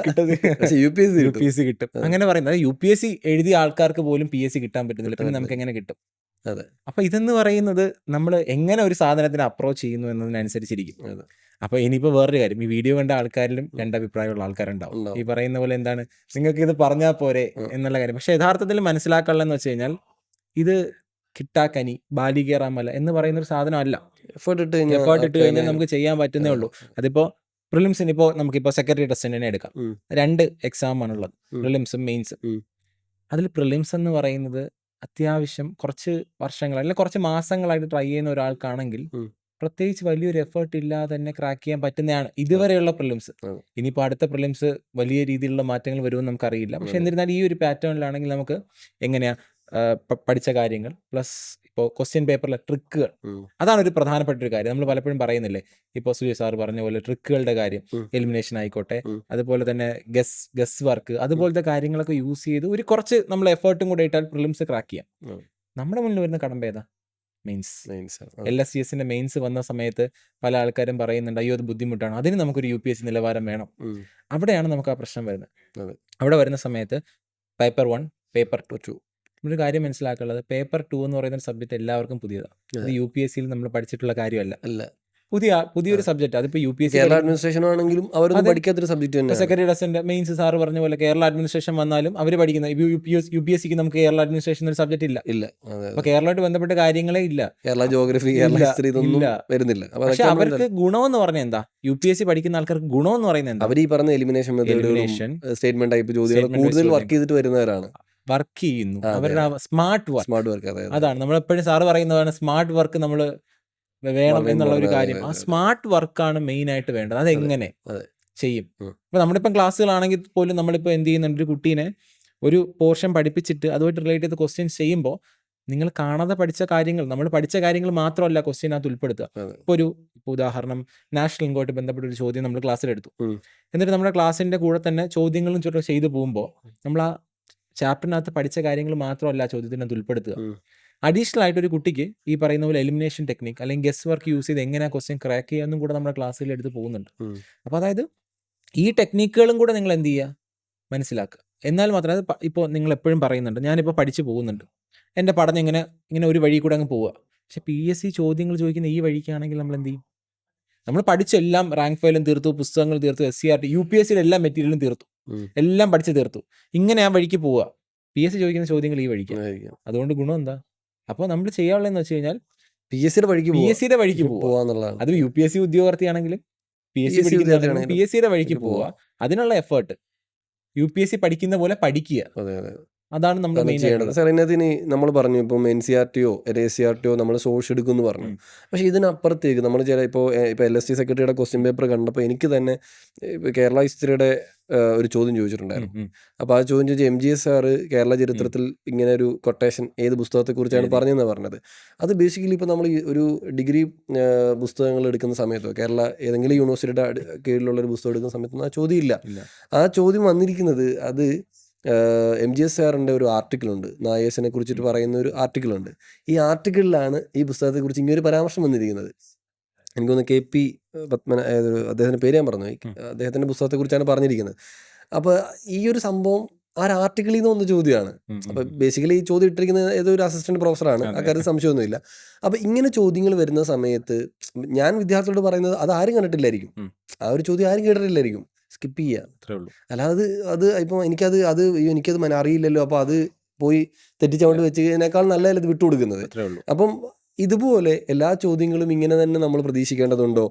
യു പി എസ് സി യു കിട്ടും. പി എസ് സി കിട്ടും. അങ്ങനെ പറയുന്നത്. യു പി എസ് സി എഴുതിയ ആൾക്കാർക്ക് പോലും പി എസ് സി കിട്ടാൻ പറ്റുന്നില്ല. പിന്നെ നമുക്ക് എങ്ങനെ കിട്ടും? അതെ. അപ്പൊ ഇതെന്ന് പറയുന്നത് നമ്മൾ എങ്ങനെ ഒരു സാധനത്തിന് അപ്രോച്ച് ചെയ്യുന്നു എന്നതിനനുസരിച്ചിരിക്കും. അപ്പൊ ഇനിയിപ്പോ വേറൊരു കാര്യം. ഈ വീഡിയോ കണ്ട ആൾക്കാരിലും രണ്ടഭിപ്രായമുള്ള ആൾക്കാരുണ്ടാവും. ഈ. പറയുന്ന പോലെ എന്താണ്? നിങ്ങൾക്ക് ഇത് പറഞ്ഞാൽ പോരെ എന്നുള്ള കാര്യം. പക്ഷെ യഥാർത്ഥത്തിൽ മനസ്സിലാക്കാനുള്ളതെന്ന് വെച്ച് കഴിഞ്ഞാൽ ഇത് കിട്ടാക്കനി ബാലികേറാമല എന്ന് പറയുന്ന ഒരു സാധനമല്ല. എഫേർട്ട് ഇട്ട് കഴിഞ്ഞാൽ എഫേർട്ട് ഇട്ട് കഴിഞ്ഞാൽ നമുക്ക് ചെയ്യാൻ പറ്റുന്നേ ഉള്ളൂ. അതിപ്പോ പ്രിലിംസിന് ഇപ്പോൾ നമുക്കിപ്പോൾ സെക്രട്ടറി ടെസ്റ്റ് തന്നെ എടുക്കാം. രണ്ട് എക്സാം ആണുള്ളത്. പ്രിലിംസും മെയിൻസും. അതിൽ പ്രിലിംസ് എന്ന് പറയുന്നത് അത്യാവശ്യം കുറച്ച് വർഷങ്ങൾ അല്ലെങ്കിൽ കുറച്ച് മാസങ്ങളായിട്ട് ട്രൈ ചെയ്യുന്ന ഒരാൾക്കാണെങ്കിൽ പ്രത്യേകിച്ച് വലിയൊരു എഫേർട്ട് ഇല്ലാതെ തന്നെ ക്രാക്ക് ചെയ്യാൻ പറ്റുന്നതാണ്. ഇതുവരെയുള്ള പ്രിലിംസ്. ഇനിയിപ്പോൾ അടുത്ത പ്രിലിംസ് വലിയ രീതിയിലുള്ള മാറ്റങ്ങൾ വരുമെന്ന് നമുക്കറിയില്ല. പക്ഷെ. എന്നിരുന്നാലും ഈ ഒരു പാറ്റേണിലാണെങ്കിൽ നമുക്ക് എങ്ങനെയാ പഠിച്ച കാര്യങ്ങൾ പ്ലസ് ഇപ്പോൾ ക്വസ്റ്റ്യൻ പേപ്പറിലെ ട്രിക്കുകൾ. അതാണ് ഒരു പ്രധാനപ്പെട്ട ഒരു കാര്യം. നമ്മൾ പലപ്പോഴും പറയുന്നില്ലേ ഇപ്പോൾ സുജയ് സാർ പറഞ്ഞ പോലെ ട്രിക്കുകളുടെ കാര്യം എലിമിനേഷൻ ആയിക്കോട്ടെ അതുപോലെ തന്നെ ഗസ് ഗസ് വർക്ക് അതുപോലത്തെ കാര്യങ്ങളൊക്കെ യൂസ് ചെയ്ത് ഒരു കുറച്ച് നമ്മൾ എഫേർട്ടും കൂടെ ഇട്ടാൽ പ്രിലിംസ് ക്രാക്ക് ചെയ്യാം. നമ്മുടെ മുന്നിൽ വരുന്ന കടമ്പ ഏതാ? മെയിൻസ്. എൽ എസ് സി എസിന്റെ മെയിൻസ് വന്ന സമയത്ത് പല ആൾക്കാരും പറയുന്നുണ്ട് അയ്യോ അത് ബുദ്ധിമുട്ടാണ്. അതിന് നമുക്കൊരു യു പി എസ് നിലവാരം വേണം. അവിടെയാണ് നമുക്ക് ആ പ്രശ്നം വരുന്നത്. അവിടെ വരുന്ന സമയത്ത് paper one paper two Two. ഒരു കാര്യം മനസ്സിലാക്കാനുള്ളത് പേപ്പർ ടു എന്ന് പറയുന്ന സബ്ജക്ട് എല്ലാവർക്കും പുതിയതാണ് അത്. യു പി എസ് സിയിൽ നമ്മൾ പഠിച്ചിട്ടുള്ള കാര്യമല്ല. അല്ല. പുതിയ പുതിയൊരു സബ്ജക്റ്റ് അതിപ്പോ U P S Kerala administration ആണെങ്കിലും അവർ പഠിക്കാത്ത പഠിക്കാത്തൊരു സബ്ജക്ട് തന്നെ സെക്രട്ടറി ഡസന്റെ മെയിൻസ് സാർ പറഞ്ഞ പോലെ കേരള അഡ്മിനിസ്ട്രേഷൻ വന്നാലും അവർ പഠിക്കുന്ന യു പി എസ് സിക്ക് നമുക്ക് കേരള അഡ്മിനിസ്ട്രേഷൻ ഒരു സബ്ജക്ട് ഇല്ല. ഇല്ല. അപ്പൊ കേരളമായിട്ട് ബന്ധപ്പെട്ട കാര്യങ്ങളെ ഇല്ല. കേരള ജോഗ്രഫി കേരള ഹിസ്റ്ററി ഇതൊന്നും വരുന്നില്ല. പക്ഷെ അവർക്ക് ഗുണമെന്ന് പറഞ്ഞ എന്താ? യു പി എസ് സി പഠിക്കുന്ന ആൾക്കാർക്ക് ഗുണമെന്ന് പറയുന്നത് എന്താ? അവർ ഈ പറഞ്ഞ എലിമിനേഷൻ സ്റ്റേറ്റ്മെന്റ് ടൈപ്പ് ചോദ്യങ്ങൾ കൂടുതൽ വർക്ക് ചെയ്തിട്ട് വരുന്നവരാണ്. വർക്ക് ചെയ്യുന്നു. അവരുടെ സ്മാർട്ട് വർക്ക്. സ്മാർട്ട് വർക്ക് അതാണ്. നമ്മൾ എപ്പോഴും സാറ് പറയുന്നതാണ് സ്മാർട്ട് വർക്ക് നമ്മൾ വേണം എന്നുള്ള ഒരു കാര്യം. ആ സ്മാർട്ട് വർക്കാണ് മെയിൻ ആയിട്ട് വേണ്ടത് അതെങ്ങനെ അതെ. ചെയ്യും. ഇപ്പൊ നമ്മളിപ്പം ക്ലാസ്സുകളാണെങ്കിൽ പോലും നമ്മളിപ്പോൾ എന്ത് ചെയ്യുന്നുണ്ട്? ഒരു കുട്ടീനെ ഒരു പോർഷൻ പഠിപ്പിച്ചിട്ട് അതുമായിട്ട് റിലേറ്റ് ചെയ്ത് ക്വസ്റ്റ്യൻസ് ചെയ്യുമ്പോൾ നിങ്ങൾ കാണാതെ പഠിച്ച കാര്യങ്ങൾ നമ്മൾ പഠിച്ച കാര്യങ്ങൾ മാത്രമല്ല ക്വസ്റ്റ്യനകത്ത് ഉൾപ്പെടുത്തുക. ഇപ്പൊ ഇപ്പോൾ ഒരു ഇപ്പോൾ ഉദാഹരണം നാഷണൽ ഇൻകോട്ട് ബന്ധപ്പെട്ട ഒരു ചോദ്യം നമ്മൾ ക്ലാസ്സിൽ എടുത്തു എന്നിട്ട് നമ്മുടെ ക്ലാസ്സിന്റെ കൂടെ തന്നെ ചോദ്യങ്ങളും ചുറ്റും ചെയ്തു പോകുമ്പോൾ നമ്മൾ ആ ചാപ്റ്ററിനകത്ത് പഠിച്ച കാര്യങ്ങൾ മാത്രമല്ല ചോദ്യത്തിനകത്ത് ഉൾപ്പെടുത്തുക. അഡീഷണൽ ആയിട്ട് ഒരു കുട്ടിക്ക് ഈ പറയുന്ന പോലെ എലിമിനേഷൻ ടെക്നിക് അല്ലെങ്കിൽ ഗസ് വർക്ക് യൂസ് ചെയ്ത് എങ്ങനെ ക്വസ്റ്റ്യൻ ക്രാക്ക് ചെയ്യാമെന്നും കൂടെ നമ്മുടെ ക്ലാസ്സിൽ എടുത്ത് പോകുന്നുണ്ട്. അപ്പോൾ അതായത് ഈ ടെക്നിക്കുകളും കൂടെ നിങ്ങൾ എന്ത് ചെയ്യുക? മനസ്സിലാക്കുക. എന്നാൽ മാത്രമേ അത് ഇപ്പോൾ നിങ്ങൾ എപ്പോഴും പറയുന്നുണ്ട് ഞാനിപ്പോൾ പഠിച്ചു പോകുന്നുണ്ട്. എന്റെ പഠനം ഇങ്ങനെ ഇങ്ങനെ ഒരു വഴി കൂടെ അങ്ങ് പോവുക. പക്ഷെ പി എസ് സി ചോദ്യങ്ങൾ ചോദിക്കുന്ന ഈ വഴിക്കാണെങ്കിൽ നമ്മൾ എന്ത് ചെയ്യും? നമ്മൾ പഠിച്ചെല്ലാം റാങ്ക് ഫയലും തീർത്തു പുസ്തകങ്ങൾ തീർത്തു S C R T U P S സിയുടെ എല്ലാ മെറ്റീരിയലും തീർത്തു. എല്ലാം പഠിച്ചു തീർത്തു. ഇങ്ങനെ ആ വഴിക്ക് പോവുക പി എസ് സി ചോദിക്കുന്ന ചോദ്യങ്ങൾ ഈ വഴിക്ക്. അതുകൊണ്ട് ഗുണം എന്താ? അപ്പോൾ നമ്മൾ ചെയ്യാനുള്ളതെന്ന് വെച്ച് കഴിഞ്ഞാൽ പി എസ് സിയുടെ വഴിക്ക് പി എസ് സിയുടെ വഴിക്ക് പോവാന്നുള്ളതാണ്. അത് U P S C ഉദ്യോഗാർത്ഥിയാണെങ്കിലും P S C P S സിയുടെ വഴിക്ക് പോവുക. അതിനുള്ള effort U P S C പഠിക്കുന്ന പോലെ പഠിക്കുക. അതെ അതെ. അതാണ് നമ്മൾ ചെയ്യേണ്ടത്. സാർ ഇതിനകത്ത് ഇനി നമ്മൾ പറഞ്ഞു ഇപ്പം എൻ സി ആർ ടിയോ എ സി ആർ ടിയോ നമ്മൾ സോഴ്സ് എടുക്കുമെന്ന് പറഞ്ഞു. പക്ഷെ ഇതിനപ്പുറത്തേക്ക് നമ്മൾ ചില ഇപ്പോൾ ഇപ്പോൾ എൽ എസ് ടി സെക്രട്ടറിയുടെ ക്വസ്റ്റ്യൻ പേപ്പർ കണ്ടപ്പോൾ എനിക്ക് തന്നെ ഇപ്പോൾ കേരള ഹിസ്റ്ററിയുടെ ഒരു ചോദ്യം ചോദിച്ചിട്ടുണ്ടായിരുന്നു. അപ്പൊ ആ ചോദ്യം ചോദിച്ചാൽ M G S sir Kerala ചരിത്രത്തിൽ ഇങ്ങനെ ഒരു കൊട്ടേഷൻ ഏത് പുസ്തകത്തെ കുറിച്ചാണ് പറഞ്ഞതെന്ന് പറഞ്ഞത്. അത് ബേസിക്കലി ഇപ്പൊ നമ്മൾ ഒരു ഡിഗ്രി പുസ്തകങ്ങൾ എടുക്കുന്ന സമയത്തോ കേരള ഏതെങ്കിലും യൂണിവേഴ്സിറ്റിയുടെ കീഴിലുള്ള ഒരു പുസ്തകം എടുക്കുന്ന സമയത്തൊന്നും ആ ചോദ്യം ഇല്ല. ഇല്ല. ആ ചോദ്യം വന്നിരിക്കുന്നത് അത് എം ജി എസ് സാറിന്റെ ഒരു ആർട്ടിക്കിളുണ്ട്. നായേഴ്സിനെ കുറിച്ചിട്ട് പറയുന്ന ഒരു ആർട്ടിക്കിളുണ്ട്. ഈ ആർട്ടിക്കിളിലാണ് ഈ പുസ്തകത്തെക്കുറിച്ച് ഇങ്ങനെ ഒരു പരാമർശം വന്നിരിക്കുന്നത്. എനിക്ക് തോന്നുന്നു കെ പി പത്മന ഏതൊരു അദ്ദേഹത്തിന്റെ പേര് ഞാൻ പറഞ്ഞു. അദ്ദേഹത്തിന്റെ പുസ്തകത്തെക്കുറിച്ചാണ് പറഞ്ഞിരിക്കുന്നത്. അപ്പോൾ ഈ ഒരു സംഭവം ആ ഒരു ആർട്ടിക്കിളിൽ നിന്ന് വന്ന ചോദ്യമാണ്. അപ്പോൾ ബേസിക്കലി ഈ ചോദ്യം ഇട്ടിരിക്കുന്നത് ഏതോ ഒരു അസിസ്റ്റന്റ് പ്രൊഫസറാണ്. ആ കാര്യത്തിൽ സംശയമൊന്നുമില്ല. അപ്പോൾ ഇങ്ങനെ ചോദ്യങ്ങൾ വരുന്ന സമയത്ത് ഞാൻ വിദ്യാർത്ഥികളോട് പറയുന്നത് അത് ആരും കണ്ടിട്ടില്ലായിരിക്കും. ആ ഒരു ചോദ്യം ആരും കേട്ടിട്ടില്ലായിരിക്കും. സ്കിപ്പ് ചെയ്യുക. അല്ലാതെ അത് ഇപ്പം എനിക്കത് അത് എനിക്കത് അറിയില്ലല്ലോ. അപ്പോൾ അത് പോയി തെറ്റിച്ചവണ്ട് വെച്ച് കഴിഞ്ഞേക്കാൾ നല്ലതല്ല ഇത് വിട്ടുകൊടുക്കുന്നത്? അപ്പം ഇതുപോലെ എല്ലാ ചോദ്യങ്ങളും ഇങ്ങനെ തന്നെ നമ്മൾ പ്രതീക്ഷിക്കേണ്ടതുണ്ടോ?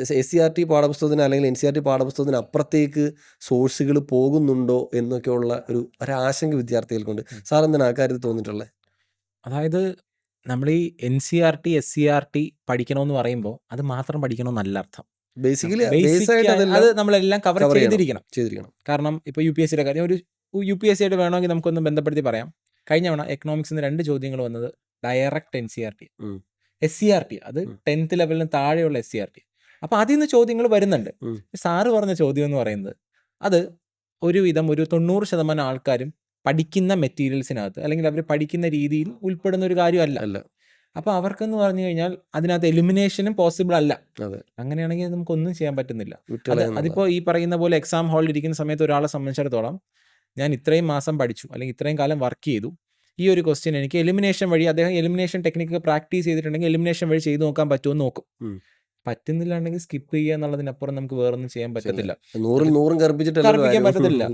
എസ് സി ആർ ടി പാഠപുസ്തകത്തിന് അല്ലെങ്കിൽ എൻ സി ആർ ടി പാഠപുസ്തകത്തിന് അപ്പുറത്തേക്ക് സോഴ്സുകൾ പോകുന്നുണ്ടോ എന്നൊക്കെയുള്ള ഒരു ഒരാശങ്ക വിദ്യാർത്ഥികൾക്കുണ്ട്. സാർ എന്താണ് ആ കാര്യത്തിൽ തോന്നിയിട്ടുള്ളത് അതായത് നമ്മൾ ഈ N C R T S C R T പഠിക്കണമെന്ന് പറയുമ്പോൾ അത് മാത്രം പഠിക്കണമെന്നല്ല അർത്ഥം. ബേസിക്കലി അത് നമ്മളെല്ലാം കവർ ചെയ്തിരിക്കണം. ചെയ്തിരിക്കണം. കാരണം ഇപ്പോൾ യു പി എസ് സിയുടെ കാര്യം ഒരു യു പി എസ് സി ആയിട്ട് വേണമെങ്കിൽ നമുക്കൊന്ന് ബന്ധപ്പെടുത്തി പറയാം. കഴിഞ്ഞ തവണ എക്കണോമിക്സിന് രണ്ട് ചോദ്യങ്ങൾ വന്നത് direct N C R T. S C R T. അത്. ടെൻത്ത് ലെവലിന് താഴെയുള്ള എസ് സി ആർ ടി. അപ്പൊ അതിൽ നിന്ന് ചോദ്യങ്ങൾ വരുന്നുണ്ട്. സാറ് പറഞ്ഞ ചോദ്യം എന്ന് പറയുന്നത് അത് ഒരുവിധം ഒരു തൊണ്ണൂറ് ശതമാനം ആൾക്കാരും പഠിക്കുന്ന മെറ്റീരിയൽസിനകത്ത് അല്ലെങ്കിൽ അവർ പഠിക്കുന്ന രീതിയിൽ ഉൾപ്പെടുന്ന ഒരു കാര്യമല്ല. അല്ല. അപ്പൊ അവർക്കെന്ന് പറഞ്ഞു കഴിഞ്ഞാൽ അതിനകത്ത് എലിമിനേഷനും പോസിബിൾ അല്ല. അങ്ങനെയാണെങ്കിൽ നമുക്കൊന്നും ചെയ്യാൻ പറ്റുന്നില്ല. അത് അതിപ്പോ ഈ പറയുന്ന പോലെ എക്സാം ഹാളിൽ ഇരിക്കുന്ന സമയത്ത് ഒരാളെ സംബന്ധിച്ചിടത്തോളം ഞാൻ ഇത്രയും മാസം പഠിച്ചു അല്ലെങ്കിൽ ഇത്രയും കാലം വർക്ക് ചെയ്തു. ഈ ഒരു ക്വസ്റ്റ്യൻ എനിക്ക് എലിമിനേഷൻ വഴി അദ്ദേഹം എലിമിനേഷൻ ടെക്നിക്ക് പ്രാക്ടീസ് ചെയ്തിട്ടുണ്ടെങ്കിൽ എലിമിനേഷൻ വഴി ചെയ്തു നോക്കാൻ പറ്റുമെന്ന് നോക്കും. പറ്റുന്നില്ലാണെങ്കിൽ പറ്റുന്നില്ലാണ്ടെങ്കിൽ സ്കിപ്പ് ചെയ്യുക എന്നുള്ളതിനപ്പുറം നമുക്ക് വേറൊന്നും ചെയ്യാൻ പറ്റത്തില്ല. നൂറും പറ്റത്തില്ല.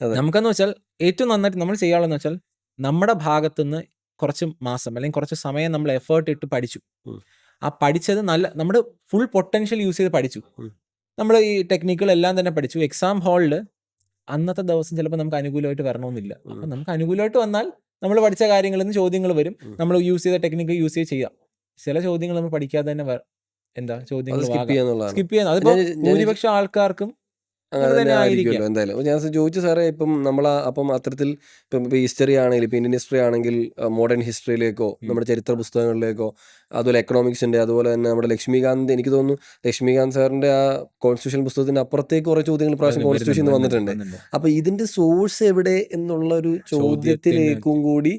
നമുക്കെന്ന് വെച്ചാൽ ഏറ്റവും നന്നായിട്ട് നമ്മൾ ചെയ്യാനുള്ളതെന്ന് വെച്ചാൽ നമ്മുടെ ഭാഗത്തുനിന്ന് കുറച്ച് മാസം അല്ലെങ്കിൽ കുറച്ച് സമയം നമ്മൾ എഫേർട്ട് ഇട്ട് പഠിച്ചു. ആ പഠിച്ചത് നല്ല നമ്മുടെ ഫുൾ പൊട്ടൻഷ്യൽ യൂസ് ചെയ്ത് പഠിച്ചു. നമ്മൾ ഈ ടെക്നിക്കുകളെല്ലാം തന്നെ പഠിച്ചു. എക്സാം ഹാളിൽ അന്നത്തെ ദിവസം ചിലപ്പോൾ നമുക്ക് അനുകൂലമായിട്ട് വരണമെന്നില്ല. അപ്പം നമുക്ക് അനുകൂലമായിട്ട് വന്നാൽ നമ്മൾ പഠിച്ച കാര്യങ്ങളിൽ നിന്ന് ചോദ്യങ്ങൾ വരും. നമ്മൾ യൂസ് ചെയ്ത ടെക്നിക്ക് യൂസ് ചെയ്ത് ചെയ്യാം. ചില ചോദ്യങ്ങൾ നമ്മൾ പഠിക്കാതെ തന്നെ എന്താ ചോദ്യങ്ങൾ സ്കിപ്പ് ചെയ്യാൻ അതിപ്പോ ഭൂരിപക്ഷം ആൾക്കാർക്കും ആയിരിക്കുമല്ലോ എന്തായാലും. ഞാൻ ചോദിച്ചു സാറേ ഇപ്പം നമ്മൾ അപ്പം അത്തരത്തിൽ ഇപ്പം ഇപ്പോൾ ഹിസ്റ്ററി ആണെങ്കിൽ ഇപ്പം ഇന്ത്യൻ ഹിസ്റ്ററി ആണെങ്കിൽ മോഡേൺ ഹിസ്റ്ററിയിലേക്കോ നമ്മുടെ ചരിത്ര പുസ്തകങ്ങളിലേക്കോ അതുപോലെ എക്കണോമിക്സിന്റെ അതുപോലെ തന്നെ നമ്മുടെ ലക്ഷ്മികാന്ത് എനിക്ക് തോന്നുന്നു ലക്ഷ്മികാന്ത് സാറിന്റെ ആ കോൺസ്റ്റിറ്റ്യൂഷൻ പുസ്തകത്തിന് അപ്പുറത്തേക്ക് കുറേ ചോദ്യങ്ങൾ പ്രാവശ്യം കോൺസ്റ്റിറ്റ്യൂഷൻ വന്നിട്ടുണ്ട് അപ്പോൾ ഇതിന്റെ സോഴ്സ് എവിടെ എന്നുള്ള ഒരു ചോദ്യത്തിലേക്കും കൂടി